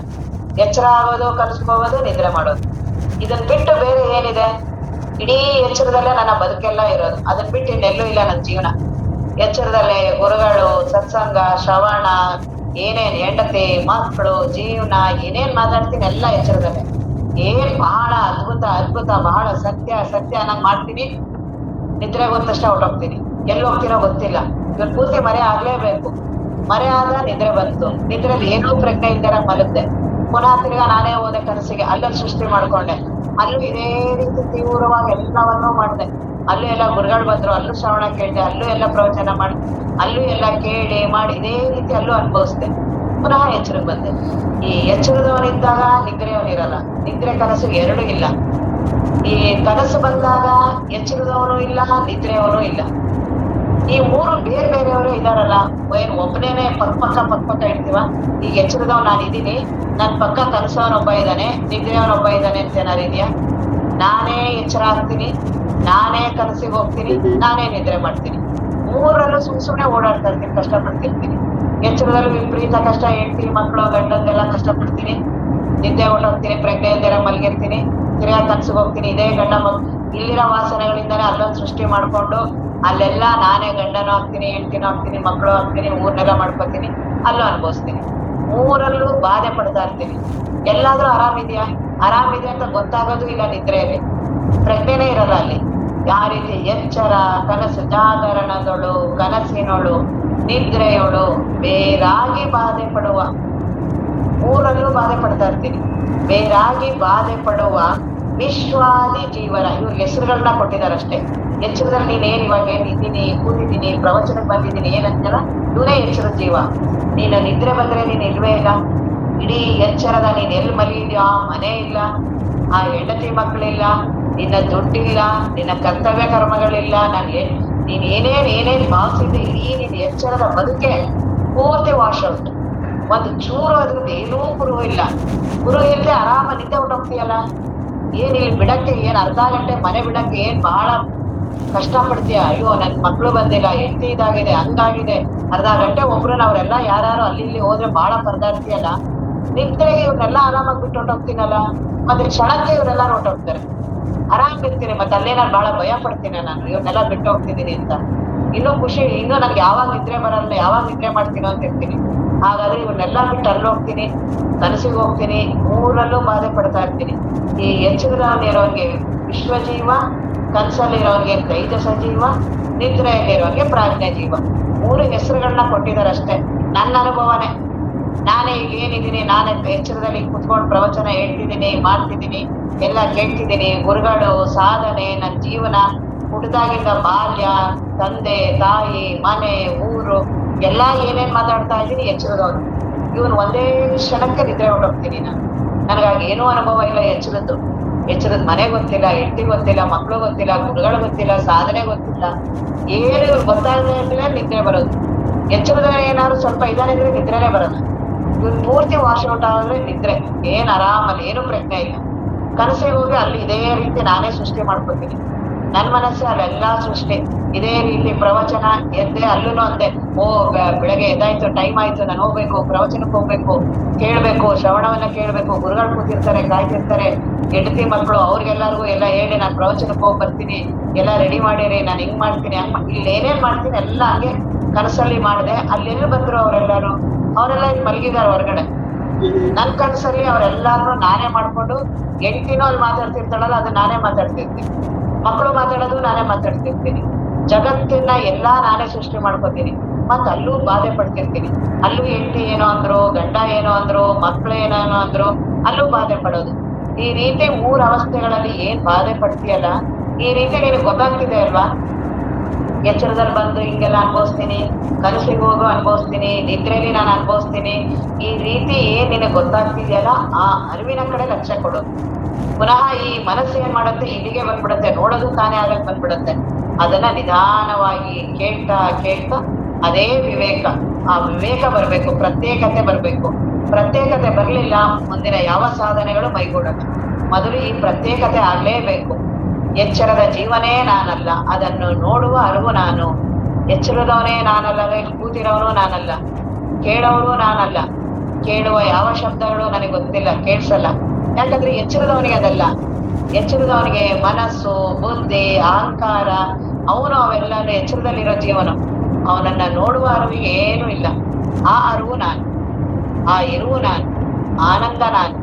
ಎಚ್ಚರ ಆಗೋದು ಕನಸ್ಕೋಬೋದು ನಿದ್ರೆ ಮಾಡೋದು. ಇದನ್ ಬಿಟ್ಟು ಬೇರೆ ಏನಿದೆ? ಇಡೀ ಎಚ್ಚರದಲ್ಲೇ ನನ್ನ ಬದುಕೆಲ್ಲ ಇರೋದು. ಅದನ್ ಬಿಟ್ಟು ಇನ್ನೆಲ್ಲೂ ಇಲ್ಲ ನನ್ನ ಜೀವನ. ಎಚ್ಚರದಲ್ಲೇ, ಗುರುಗಳು, ಸತ್ಸಂಗ, ಶ್ರವಣ ಏನೇನ್ ಹೆಂಡತಿ ಮಕ್ಕಳು ಜೀವನ, ಏನೇನ್ ಮಾತಾಡ್ತೀನಿ ಎಲ್ಲ ಎಚ್ಚರದಲ್ಲೇ. ಏನ್ ಬಹಳ ಅದ್ಭುತ ಅದ್ಭುತ, ಬಹಳ ಸತ್ಯ ಸತ್ಯ ಅನ್ನಂಗ್ ಮಾಡ್ತೀನಿ. ನಿದ್ರೆ ಗೊತ್ತಷ್ಟ ಹೊರಟೋಗ್ತೀನಿ. ಎಲ್ಲಿ ಹೋಗ್ತೀರೋ ಗೊತ್ತಿಲ್ಲ. ಇವ್ರ ಪೂರ್ತಿ ಮರೆ ಆಗ್ಲೇಬೇಕು. ಮರೆ ಆದ ನಿದ್ರೆ ಬಂತು. ನಿದ್ರೆಲಿ ಏನೋ ಪ್ರಜ್ಞೆ ಇಲ್ದಿರ ಮಲಗ್ದೆ. ಪುನಃ ತಿರ್ಗಾ ನಾನೇ ಹೋದೆ ಕನಸಿಗೆ. ಅಲ್ಲಲ್ಲಿ ಸೃಷ್ಟಿ ಮಾಡ್ಕೊಂಡೆ. ಅಲ್ಲೂ ಇದೇ ರೀತಿ ತೀವ್ರವಾಗಿ ಎಲ್ಲವನ್ನೂ ಮಾಡಿದೆ. ಅಲ್ಲೂ ಎಲ್ಲ ಗುರುಗಳು ಬಂದ್ರು, ಅಲ್ಲೂ ಶ್ರವಣ ಕೇಳಿದೆ, ಅಲ್ಲೂ ಎಲ್ಲ ಪ್ರವಚನ ಮಾಡಿ, ಅಲ್ಲೂ ಎಲ್ಲ ಕೇಳಿ ಮಾಡಿ, ಇದೇ ರೀತಿ ಅಲ್ಲೂ ಅನುಭವಿಸ್ದೆ. ಪುನಃ ಎಚ್ಚರಕ್ಕೆ ಬಂದೆ. ಈ ಎಚ್ಚರದವನಿದ್ದಾಗ ನಿದ್ರೆಯವನಿರಲ್ಲ ನಿದ್ರೆ ಕನಸು ಎರಡೂ ಇಲ್ಲ. ಈ ಕನಸು ಬಂದಾಗ ಎಚ್ಚರದವನು ಇಲ್ಲ ನಿದ್ರೆಯವನು ಇಲ್ಲ. ಈ ಮೂರು ಬೇರೆ ಬೇರೆಯವರು ಇದಾರಲ್ಲ ಏನ್ ಒಬ್ಬನೇನೆ ಪಕ್ಕ ಪಕ್ಕ ಪಕ್ಕ ಪಕ್ಕ ಇಡ್ತೀವ? ಈಗ ಎಚ್ಚರದವ್ ನಾನು ಇದೀನಿ ನನ್ ಪಕ್ಕ ಕನಸವನೊಬ್ಬ ಇದ್ದಾನೆ, ನಿದ್ರೆಯವನೊಬ್ಬ ಇದ್ದಾನೆ ಅಂತ ಏನಾರು ಇದೆಯಾ? ನಾನೇ ಎಚ್ಚರ ಆಗ್ತೀನಿ, ನಾನೇ ಕನಸಿಗೆ ಹೋಗ್ತೀನಿ, ನಾನೇ ನಿದ್ರೆ ಮಾಡ್ತೀನಿ. ಮೂರಲ್ಲೂ ಸುಮ್ ಸುಮ್ನೆ ಓಡಾಡ್ತಾ ಇರ್ತೀನಿ, ಕಷ್ಟಪಡ್ತಿರ್ತೀನಿ. ಎಚ್ಚರದಲ್ಲೂ ವಿಪರೀತ ಕಷ್ಟ ಹೇಳ್ತೀನಿ ಮಕ್ಕಳು ಗಂಡಂದೆಲ್ಲ ಕಷ್ಟಪಡ್ತೀನಿ. ನಿದ್ದೆ ಹೋಗ್ತೀನಿ ಪ್ರಜ್ಞೆ ಇಲ್ದಿರ ಮಲಗಿರ್ತೀನಿ. ತಿರ್ಗಾ ಕನ್ಸಿಗೆ ಹೋಗ್ತೀನಿ. ಇದೇ ಗಂಡ ಇಲ್ಲಿರೋ ವಾಸನೆಗಳಿಂದಾನೆ ಅಲ್ಲೊಂದು ಸೃಷ್ಟಿ ಮಾಡ್ಕೊಂಡು, ಅಲ್ಲೆಲ್ಲ ನಾನೇ ಗಂಡನೂ ಆಗ್ತೀನಿ, ಹೆಂಡತಿನೂ ಆಗ್ತೀನಿ, ಮಕ್ಕಳು ಆಗ್ತೀನಿ, ಊರ್ನೆಲ್ಲ ಮಾಡ್ಕೊತೀನಿ, ಅಲ್ಲೂ ಅನುಭವಿಸ್ತೀನಿ. ಮೂರಲ್ಲೂ ಬಾಧೆ ಪಡ್ತಾ ಇರ್ತೀನಿ. ಎಲ್ಲಾದ್ರೂ ಆರಾಮಿದ್ಯಾ? ಆರಾಮಿದೆ ಅಂತ ಗೊತ್ತಾಗೋದು ಇಲ್ಲ ನಿದ್ರೆಯಲ್ಲಿ ಪ್ರಜ್ಞೆನೇ ಇರಲ್ಲ ಅಲ್ಲಿ. ಯಾವ ರೀತಿ ಎಚ್ಚರ, ಕನಸು ಜಾಗರಣದಳು, ಕನಸಿನೋಳು, ನಿದ್ರೆಯೊಳು ಬೇರಾಗಿ ಬಾಧೆ ಪಡುವ. ಊರಲ್ಲೂ ಬಾಧೆ ಪಡ್ತಾ ಇರ್ತೀನಿ. ಬೇರಾಗಿ ಬಾಧೆ ಪಡುವ ವಿಶ್ವಾದಿ ಜೀವನ. ಇವ್ರ ಹೆಸರುಗಳನ್ನ ಕೊಟ್ಟಿದಾರಷ್ಟೇ ಎಚ್ಚರದಲ್ಲಿ ನೀನ್ ಏನ್ ಇವಾಗ ಏನ್ ಇದ್ದೀನಿ, ಕೂತಿದ್ದೀನಿ, ಪ್ರವಚನಕ್ಕೆ ಬಂದಿದ್ದೀನಿ ಏನಂತಾರ ಇವನೇ ಎಚ್ಚರ ಜೀವ. ನೀನು ನಿದ್ರೆ ಬಂದ್ರೆ ನೀನ್ ಇಲ್ವೇ ಇಲ್ಲ? ಇಡೀ ಎಚ್ಚರದ ನೀನ್ ಎಲ್ಲಿ ಆ ಮನೆ ಇಲ್ಲ, ಆ ಹೆಂಡತಿ ಮಕ್ಕಳಿಲ್ಲ, ನಿನ್ನ ದುಡ್ಡಿಲ್ಲ, ನಿನ್ನ ಕರ್ತವ್ಯ ಕರ್ಮಗಳಿಲ್ಲ ನನ್ಗೆ ನೀನ್ ಏನೇನ್ ಏನೇನ್ ಭಾವಿಸಿದ್ದೆ ಇಡೀ ನಿನ್ ಎಚ್ಚರದ ಬದುಕೆ ಪೂರ್ತಿ ವಾಶ್ ಔಟ್ ಒಂದು ಚೂರು ಅದ್ರದ್ದು ಏನೂ ಗುರು ಇಲ್ಲ. ಗುರು ಇಲ್ಲದೆ ಆರಾಮ ನಿದ್ದೆ ಹೊಟ್ಟೋಗ್ತೀಯಲ್ಲ ಏನ್ ಇಲ್ಲಿ ಬಿಡಕ್ಕೆ ಏನ್ ಅರ್ಧ ಗಂಟೆ ಮನೆ ಬಿಡಕ್ಕೆ ಏನ್ ಬಹಳ ಕಷ್ಟ ಪಡ್ತೀಯ ಅಯ್ಯೋ, ನನ್ ಮಕ್ಳು ಬಂದಿಲ್ಲ, ಹೆಂಡತಿ ಇದಾಗಿದೆ, ಹಂಗಾಗಿದೆ. ಅರ್ಧ ಗಂಟೆ ಒಬ್ರು ಅವ್ರೆಲ್ಲ ಯಾರು ಅಲ್ಲಿ ಇಲ್ಲಿ ಹೋದ್ರೆ ಬಹಳ ಪರದಾಡ್ತೀಯಲ್ಲ? ನಿದ್ರೆಗೆ ಇವ್ರನ್ನೆಲ್ಲ ಆರಾಮಾಗಿ ಬಿಟ್ಟು ಹೊಟ್ಟೋಗ್ತೀನಲ್ಲ ಮತ್ತೆ ಕ್ಷಣಕ್ಕೆ ಇವ್ರೆಲ್ಲ ಹೊಂಟೋಗ್ತಾರೆ ಆರಾಮ್ ಇರ್ತೀನಿ ಮತ್ತೆ ಅಲ್ಲೇ ನಾನು ಬಹಳ ಭಯ ಪಡ್ತೀನಿ ನಾನು. ಇವ್ರನ್ನೆಲ್ಲ ಬಿಟ್ಟು ಹೋಗ್ತಿದ್ದೀನಿ ಅಂತ. ಇನ್ನೂ ಖುಷಿ, ಇನ್ನೂ ನನ್ಗೆ ಯಾವಾಗ ನಿದ್ರೆ ಬರಲ್ಲ ಯಾವಾಗ ನಿದ್ರೆ ಮಾಡ್ತೀನೋ ಅಂತ ಇರ್ತೀನಿ. ಹಾಗಾದ್ರೆ ಇವನ್ನೆಲ್ಲ ಬಿಟ್ಟು ಅಲ್ಲಿ ಹೋಗ್ತೀನಿ. ಕನಸಿಗೆ ಹೋಗ್ತೀನಿ. ಊರಲ್ಲೂ ಬಾಧೆ ಪಡ್ತಾ ಇರ್ತೀನಿ. ಈ ಎಚ್ಚರದಲ್ಲಿರೋನ್ಗೆ ವಿಶ್ವಜೀವ ಕನಸಲ್ಲಿರೋನ್ಗೆ ತೈಜಸ ಜೀವ ನಿದ್ರೆಯಲ್ಲಿರೋನ್ಗೆ ಪ್ರಾಜ್ಞ ಜೀವ. ಮೂರು ಹೆಸರುಗಳನ್ನ ಕೊಟ್ಟಿದ್ದಾರೆ ಅಷ್ಟೇ ನನ್ನ ಅನುಭವನೇ. ನಾನೇ ಏನಿದ್ದೀನಿ, ನಾನೇ ಎಚ್ಚರದಲ್ಲಿ ಕುತ್ಕೊಂಡು ಪ್ರವಚನ ಹೇಳ್ತಿದ್ದೀನಿ, ಮಾಡ್ತಿದ್ದೀನಿ. ಎಲ್ಲ ಕೇಳ್ತಿದ್ದೀನಿ. ಗುರುಗಳು, ಸಾಧನೆ, ನನ್ನ ಜೀವನ ಹುಟ್ಟದಾಗಿಂದ ಬಾಲ್ಯ, ತಂದೆ, ತಾಯಿ, ಮನೆ, ಊರು, ಎಲ್ಲ ಏನೇನ್ ಮಾತಾಡ್ತಾ ಇದ್ದೀನಿ, ಎಚ್ಚರದವ್ರು. ಇವನು ಒಂದೇ ಕ್ಷಣಕ್ಕೆ ನಿದ್ರೆ ಹೊರಟೋಗ್ತೀನಿ ನಾನು. ನನಗಾಗಿ ಏನೂ ಅನುಭವ ಇಲ್ಲ ಎಚ್ಚರದ್ದು. ಎಚ್ಚರದ ಮನೆ ಗೊತ್ತಿಲ್ಲ, ಹೆಂಡತಿ ಗೊತ್ತಿಲ್ಲ ಮಕ್ಕಳು ಗೊತ್ತಿಲ್ಲ, ಗುರುಗಳು ಗೊತ್ತಿಲ್ಲ, ಸಾಧನೆ ಗೊತ್ತಿಲ್ಲ. ಏನು ಗೊತ್ತಾಗದೆ ನಿದ್ರೆ ಬರೋದು. ಎಚ್ಚರದ ಏನಾದ್ರು ಸ್ವಲ್ಪ ಇದಾನಿದ್ರೆ ನಿದ್ರೆನೇ ಬರೋದು. ಇವ್ರು ಪೂರ್ತಿ ಔಟ್ ಆದ್ರೆ ನಿದ್ರೆ. ಏನ್ ಆರಾಮಲ್ಲಿ, ಏನು ಪ್ರಜ್ಞೆ ಇಲ್ಲ. ಕನಸಿಗೆ ಹೋಗಿ ಅಲ್ಲಿ ಇದೇ ರೀತಿ ನಾನೇ ಸೃಷ್ಟಿ ಮಾಡ್ಕೋತೀನಿ. ನನ್ ಮನಸ್ಸು ಅಲ್ಲೆಲ್ಲ ಸೃಷ್ಟಿ. ಇದೇ ರೀತಿ ಪ್ರವಚನ ಎದ್ದೆ ಅಲ್ಲೂ ಅಂದೆ. ಓ ಬೆಳಗ್ಗೆ ಎದ್ದಾಯ್ತು ಟೈಮ್ ಆಯ್ತು, ನಾನು ಹೋಗ್ಬೇಕು, ಪ್ರವಚನಕ್ಕೆ ಹೋಗ್ಬೇಕು, ಕೇಳ್ಬೇಕು, ಶ್ರವಣವನ್ನ ಕೇಳ್ಬೇಕು, ಗುರುಗಳು ಕೂತಿರ್ತಾರೆ, ಕಾಯ್ತಿರ್ತಾರೆ. ಹೆಂಡತಿ ಮಕ್ಕಳು ಅವ್ರಿಗೆಲ್ಲರಿಗೂ ಎಲ್ಲ ಹೇಳಿ, ನಾನು ಪ್ರವಚನಕ್ಕೆ ಹೋಗಿ ಬರ್ತೀನಿ. ಎಲ್ಲ ರೆಡಿ ಮಾಡಿರಿ, ನಾನು ಹಿಂಗ್ ಮಾಡ್ತೀನಿ, ಹಂಗ್ ಇಲ್ಲಿ ಏನೇನ್ ಮಾಡ್ತೀನಿ, ಎಲ್ಲ ಹಂಗೆ ಕನಸಲ್ಲಿ ಮಾಡಿದೆ. ಅಲ್ಲೆಲ್ಲಿ ಬಂದ್ರು ಅವರೆಲ್ಲರೂ? ಅವರೆಲ್ಲ ಇಲ್ಲಿ ಮಲಗಿದಾರೆ ಹೊರಗಡೆ. ನನ್ ಕನಸಲ್ಲಿ ಅವ್ರೆಲ್ಲಾರು ನಾನೇ ಮಾಡ್ಕೊಂಡು ಹೆಂಡ್ತಿನೂ ಅಲ್ಲಿ ಮಾತಾಡ್ತಿರ್ತಾಳಲ್ಲ, ಅದು ನಾನೇ ಮಾತಾಡ್ತಿರ್ತೀನಿ. ಮಕ್ಕಳು ಮಾತಾಡೋದು ನಾನೇ ಮಾತಾಡ್ತಿರ್ತೀನಿ. ಜಗತ್ತಿನ ಎಲ್ಲಾ ನಾನೇ ಸೃಷ್ಟಿ ಮಾಡ್ಕೊತೀನಿ. ಮತ್ ಅಲ್ಲೂ ಬಾಧೆ ಪಡ್ತಿರ್ತೀನಿ. ಅಲ್ಲೂ ಹೆಂಡತಿ ಏನೋ ಅಂದ್ರು, ಗಂಡ ಏನೋ ಅಂದ್ರು, ಮಕ್ಳು ಏನೇನೋ ಅಂದ್ರು, ಅಲ್ಲೂ ಬಾಧೆ ಪಡೋದು. ಈ ರೀತಿ ಮೂರ್ ಅವಸ್ಥೆಗಳಲ್ಲಿ ಏನ್ ಬಾಧೆ ಪಡ್ತೀಯಲ್ಲ, ಈ ರೀತಿ ನಿನಗೆ ಗೊತ್ತಾಗ್ತಿದೆ ಅಲ್ವಾ? ಎಚ್ಚರದಲ್ಲಿ ಬಂದು ಹಿಂಗೆಲ್ಲ ಅನುಭವಿಸ್ತೀನಿ ಕನಸಿಗೆ ಹೋಗು ಅನುಭವಿಸ್ತೀನಿ ನಿದ್ರೆಯಲ್ಲಿ ನಾನು ಅನುಭವಿಸ್ತೀನಿ. ಈ ರೀತಿ ಏನ್ ನಿನಗೆ ಗೊತ್ತಾಗ್ತಿದೆಯಲ್ಲ, ಆ ಅರಿವಿನ ಕಡೆ ಲಕ್ಷ್ಯ ಕೊಡು. ಪುನಃ ಈ ಮನಸ್ಸು ಏನ್ ಮಾಡುತ್ತೆ, ಇಲ್ಲಿಗೆ ಬಂದ್ಬಿಡುತ್ತೆ, ನೋಡೋದು ತಾನೇ ಆಗಕ್ ಬಂದ್ಬಿಡುತ್ತೆ. ಅದನ್ನ ನಿಧಾನವಾಗಿ ಕೇಳ್ತಾ ಕೇಳ್ತಾ ಅದೇ ವಿವೇಕ. ಆ ವಿವೇಕ ಬರಬೇಕು, ಪ್ರತ್ಯೇಕತೆ ಬರಬೇಕು. ಪ್ರತ್ಯೇಕತೆ ಬರಲಿಲ್ಲ, ಮುಂದಿನ ಯಾವ ಸಾಧನೆಗಳು ಮೈಗೂಡಲ್ಲ. ಮೊದಲು ಈ ಪ್ರತ್ಯೇಕತೆ ಆಗ್ಲೇಬೇಕು. ಎಚ್ಚರದ ಜೀವನೇ ನಾನಲ್ಲ. ಅದನ್ನು ನೋಡುವ ಅರಿವು ನಾನು. ಎಚ್ಚರದವನೇ ನಾನಲ್ಲ ಕೂತಿರೋನು ನಾನಲ್ಲ. ಕೇಳೋನು ನಾನಲ್ಲ. ಕೇಳುವ ಯಾವ ಶಬ್ದಗಳು ನನಗೆ ಗೊತ್ತಿಲ್ಲ, ಕೇಳಿಸಲ್ಲ. ಯಾಕಂದ್ರೆ ಎಚ್ಚರದವನಿಗೆ ಅದಲ್ಲ. ಎಚ್ಚರದವನಿಗೆ ಮನಸ್ಸು, ಬುದ್ಧಿ, ಅಹಂಕಾರ, ಅವನು ಅವೆಲ್ಲರೂ ಎಚ್ಚರದಲ್ಲಿರೋ ಜೀವನ. ಅವನನ್ನ ನೋಡುವ ಅರಿವಿಗೆ ಏನೂ ಇಲ್ಲ. ಆ ಅರಿವು ನಾನು. ಆ ಇರುವು ನಾನು. ಆನಂದ ನಾನು.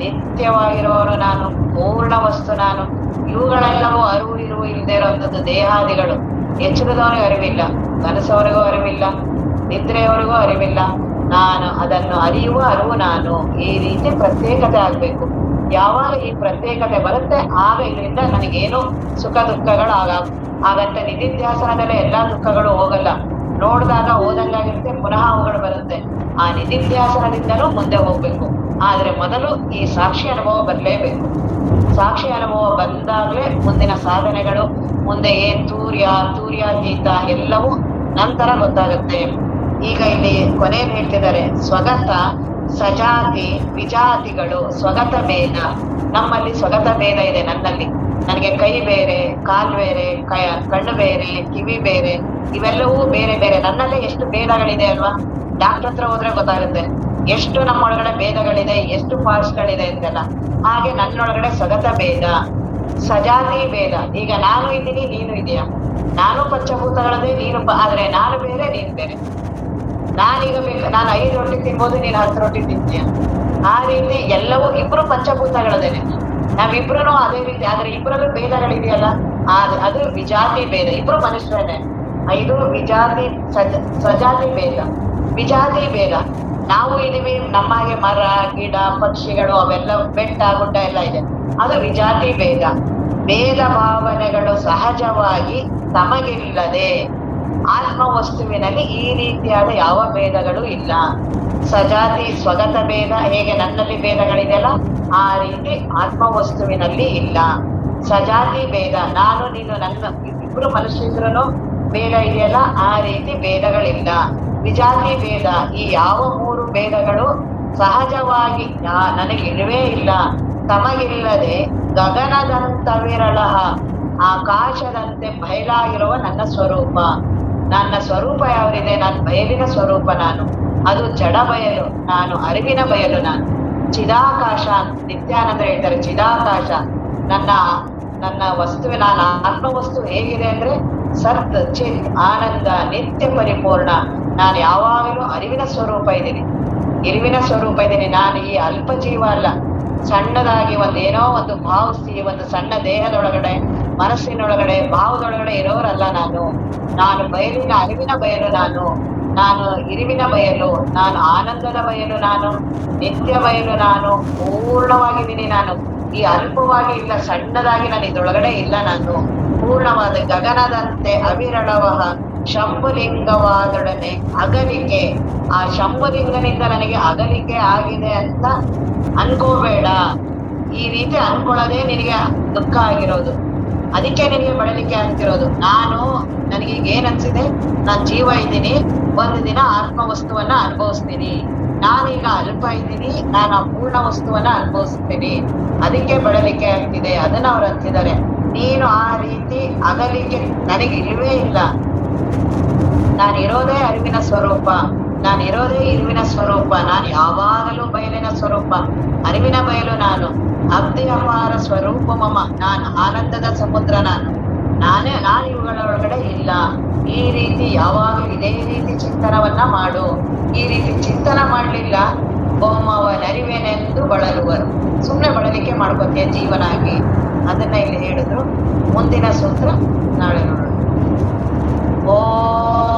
ನಿತ್ಯವಾಗಿರುವವನು ನಾನು, ಪೂರ್ಣ ವಸ್ತು ನಾನು. ಇವುಗಳೆಲ್ಲವೂ ಅರಿವು, ಇರುವು ಇಲ್ಲದೆ ಇರುವಂತದ್ದು ದೇಹಾದಿಗಳು. ಎಚ್ಚರದವನಿಗೂ ಅರಿವಿಲ್ಲ, ಮನಸ್ಸವರಿಗೂ ಅರಿವಿಲ್ಲ, ನಿದ್ರೆಯವರಿಗೂ ಅರಿವಿಲ್ಲ. ನಾನು ಅದನ್ನು ಅರಿಯುವ ಅರಿವು ನಾನು. ಈ ರೀತಿ ಪ್ರತ್ಯೇಕತೆ ಆಗ್ಬೇಕು. ಯಾವಾಗ ಈ ಪ್ರತ್ಯೇಕತೆ ಬರುತ್ತೆ, ಆಗ ಇದರಿಂದ ನನಗೇನು ಸುಖ ದುಃಖಗಳು ಆಗ ಆಗಂತ ನಿಧಿಧ್ಯಾಸನದಲ್ಲೇ ಎಲ್ಲಾ ದುಃಖಗಳು ಹೋಗಲ್ಲ. ನೋಡಿದಾಗ ಓದಂಗಾಗಿರುತ್ತೆ, ಪುನಃ ಅವುಗಳು ಬರುತ್ತೆ. ಆ ನಿಧಿಧ್ಯಾಸನದಿಂದಲೂ ಮುಂದೆ ಹೋಗ್ಬೇಕು. ಆದ್ರೆ ಮೊದಲು ಈ ಸಾಕ್ಷಿ ಅನುಭವ ಬರಲೇಬೇಕು ಸಾಕ್ಷಿ ಅನುಭವ ಬಂದಾಗ್ಲೇ ಮುಂದಿನ ಸಾಧನೆಗಳು, ಮುಂದೆ ಏನ್ ತೂರ್ಯ ತೂರ್ಯಾತೀತ ಎಲ್ಲವೂ ನಂತರ ಗೊತ್ತಾಗುತ್ತೆ. ಈಗ ಇಲ್ಲಿ ಕೊನೆಯಲ್ಲಿ ಹೇಳ್ತಿದ್ದಾರೆ, ಸ್ವಗತ ಸಜಾತಿ ವಿಜಾತಿಗಳು ಸ್ವಗತ ಭೇದ. ನಮ್ಮಲ್ಲಿ ಸ್ವಗತ ಭೇದ ಇದೆ ನನ್ನಲ್ಲಿ. ನನಗೆ ಕೈ ಬೇರೆ, ಕಾಲ್ ಬೇರೆ, ಕೈ, ಕಣ್ಣು ಬೇರೆ, ಕಿವಿ ಬೇರೆ, ಇವೆಲ್ಲವೂ ಬೇರೆ ಬೇರೆ. ನನ್ನಲ್ಲೇ ಎಷ್ಟು ಭೇದಗಳಿದೆ ಅಲ್ವಾ? ಡಾಕ್ಟರ್ ಹತ್ರ ಹೋದ್ರೆ ಗೊತ್ತಾಗುತ್ತೆ. ಎಷ್ಟು ನಮ್ಮೊಳಗಡೆ ಭೇದಗಳಿದೆ, ಎಷ್ಟು parts ಗಳಿದೆ ಅಂತೆಲ್ಲ. ಹಾಗೆ ನನ್ನೊಳಗಡೆ ಸಗತ ಭೇದ, ಸಜಾತಿ ಭೇದ. ಈಗ ನಾನು ಇದ್ದೀನಿ, ನೀನು ಇದೆಯಾ. ನಾನು ಪಂಚಭೂತಗಳದೇ ನೀನು ಆದ್ರೆ ನಾನು ಬೇರೆ, ನೀನು ಬೇರೆ. ನಾನೀಗ ಬೇಕು, ನಾನು ಐದು ರೊಟ್ಟಿ ತಿನ್ಬೋದು, ನೀನು ಹತ್ತು ರೊಟ್ಟಿ ತಿಂತೀಯ. ಆ ರೀತಿ ಎಲ್ಲವೂ ಇಬ್ರು ಪಂಚಭೂತಗಳದೇನೆ ನಾವಿಬ್ರು ಅದೇ ರೀತಿ, ಆದ್ರೆ ಇಬ್ಬರಲ್ಲೂ ಭೇದಗಳಿದೆಯಲ್ಲ? ಅದು ವಿಜಾತಿ ಭೇದ. ಇಬ್ರು ಮನುಷ್ಯರೇನೆ ಐದು ವಿಜಾತಿ, ಸಜ, ಸಜಾತಿ ಭೇದ. ವಿಜಾತಿ ಭೇದ. ನಾವು ಇದೀವಿ ನಮ್ಮ ಹಾಗೆ ಮರ, ಗಿಡ, ಪಕ್ಷಿಗಳು ಅವೆಲ್ಲ ಬೆಟ್ಟ ಗುಡ್ಡ ಎಲ್ಲ ಇದೆ. ಅದು ವಿಜಾತಿ ಭೇದ. ಭೇದ ಭಾವನೆಗಳು ಸಹಜವಾಗಿ ತಮಗಿಲ್ಲದೆ ಆತ್ಮ ವಸ್ತುವಿನಲ್ಲಿ ಈ ರೀತಿಯಾದ ಯಾವ ಭೇದಗಳು ಇಲ್ಲ. ಸಜಾತಿ ಸ್ವಗತ ಭೇದ, ಹೇಗೆ ನನ್ನಲ್ಲಿ ಭೇದಗಳಿದೆಯಲ್ಲ, ಆ ರೀತಿ ಆತ್ಮ ವಸ್ತುವಿನಲ್ಲಿ ಇಲ್ಲ. ಸಜಾತಿ ಭೇದ, ನಾನು, ನೀನು, ನನ್ನ, ಇಬ್ರು ಮನುಷ್ಯರು ಭೇದ ಇದೆಯಲ್ಲ, ಆ ರೀತಿ ಭೇದಗಳಿಲ್ಲ. ವಿಜಾತಿ ಭೇದ, ಈ ಯಾವ ಮೂರು ಭೇದಗಳು ಸಹಜವಾಗಿ ನನಗೆ ಇರವೇ ಇಲ್ಲ. ತಮಗಿಲ್ಲದೆ ಗಗನದಂತವಿರಳ ಆಕಾಶದಂತೆ ಬಯಲಾಗಿರುವ ನನ್ನ ಸ್ವರೂಪ. ನನ್ನ ಸ್ವರೂಪ ಯಾವುದಿದೆ ನಾನು ಬಯಲಿನ ಸ್ವರೂಪ ನಾನು. ಅದು ಜಡ ಬಯಲು, ನಾನು ಅರಿವಿನ ಬಯಲು ನಾನು. ಚಿದಾಕಾಶ, ನಿತ್ಯಾನಂದ ಹೇಳ್ತಾರೆ, ಚಿದಾಕಾಶ. ನನ್ನ ನನ್ನ ವಸ್ತುವೆ ನಾನು ಆತ್ಮ ವಸ್ತು ಹೇಗಿದೆ ಅಂದ್ರೆ ಸತ್, ಚಿತ್, ಆನಂದ, ನಿತ್ಯ ಪರಿಪೂರ್ಣ. ನಾನು ಯಾವಾಗಲೂ ಅರಿವಿನ ಸ್ವರೂಪ ಇದ್ದೀನಿ. ಇರಿವಿನ ಸ್ವರೂಪ ಇದ್ದೀನಿ. ನಾನು ಈ ಅಲ್ಪ ಜೀವ ಅಲ್ಲ. ಸಣ್ಣದಾಗಿ ಒಂದು ಏನೋ ಒಂದು ಭಾವಿಸಿ ಒಂದು ಸಣ್ಣ ದೇಹದೊಳಗಡೆ, ಮನಸ್ಸಿನೊಳಗಡೆ, ಭಾವದೊಳಗಡೆ ಇರೋರಲ್ಲ ನಾನು. ನಾನು ಬಯಲಿನ ಅರಿವಿನ ಬಯಲು ನಾನು. ನಾನು ಇರಿವಿನ ಬಯಲು, ನಾನು ಆನಂದದ ಬಯಲು ನಾನು, ನಿತ್ಯ ಬಯಲು ನಾನು ಪೂರ್ಣವಾಗಿದ್ದೀನಿ ನಾನು. ಈ ಅಲ್ಪವಾಗಿ ಇಲ್ಲ, ಸಣ್ಣದಾಗಿ ನಾನು ಇದ್ರೊಳಗಡೆ ಇಲ್ಲ ನಾನು. ಪೂರ್ಣವಾದ ಗಗನದಂತೆ ಅವಿರಳವಹ ಶಂಭುಲಿಂಗವಾದೊಡನೆ ಅಗಲಿಕೆ. ಆ ಶಂಭುಲಿಂಗನಿಂದ ನನಗೆ ಅಗಲಿಕೆ ಆಗಿದೆ ಅಂತ ಅನ್ಕೋಬೇಡ. ಈ ರೀತಿ ಅನ್ಕೊಳ್ಳೋದೇ ನಿನಗೆ ದುಃಖ ಆಗಿರೋದು. ಅದಕ್ಕೆ ನಿನಗೆ ಬಳಲಿಕೆ ಆಗ್ತಿರೋದು. ನಾನು ನನಗೆ ಈಗ ಏನ್ ಅನ್ಸಿದೆ ನಾನ್ ಜೀವ ಇದ್ದೀನಿ. ಒಂದು ದಿನ ಆತ್ಮ ವಸ್ತುವನ್ನ ಅನುಭವಿಸ್ತೀನಿ. ನಾನೀಗ ಅಲ್ಪ ಇದ್ದೀನಿ. ನಾನು ಆ ಪೂರ್ಣ ವಸ್ತುವನ್ನ ಅನುಭವಿಸ್ತೀನಿ. ಅದಕ್ಕೆ ಬಳಲಿಕೆ ಆಗ್ತಿದೆ. ಅದನ್ನ ಅವ್ರು ಅಂತಿದ್ದಾರೆ. ನೀನು ಆ ರೀತಿ ಅಗಲಿಕೆ ನನಗೆ ಇಲ್ವೇ ಇಲ್ಲ. ನಾನು ಇರೋದೇ ಅರಿವಿನ ಸ್ವರೂಪ. ನಾನು ಇರೋದೇ ಇರುವಿನ ಸ್ವರೂಪ. ನಾನು ಯಾವಾಗಲೂ ಬಯಲಿನ ಸ್ವರೂಪ. ಅರಿವಿನ ಬಯಲು ನಾನು. ಅಬ್ಧಿ ಅಪಾರ ಸ್ವರೂಪ ಮಮ. ನಾನು ಆನಂದದ ಸಮುದ್ರ ನಾನು. ನಾನೇ, ನಾನು ಇವುಗಳ ಒಳಗಡೆ ಇಲ್ಲ. ಈ ರೀತಿ ಯಾವಾಗಲೂ ಇದೇ ರೀತಿ ಚಿಂತನವನ್ನ ಮಾಡು. ಈ ರೀತಿ ಚಿಂತನ ಮಾಡ್ಲಿಲ್ಲ ನರಿವೆನೆಂದು ಬಳಲುವರು. ಸುಮ್ಮನೆ ಬಳಲಿಕೆ ಮಾಡ್ಕೊತೀಯ ಜೀವನ ಆಗಿ ಅದನ್ನ ಇಲ್ಲಿ ಹೇಳಿದ್ರು. ಮುಂದಿನ ಸೂತ್ರ ನಾಳೆ ನೋಡೋಣ. ಓಂ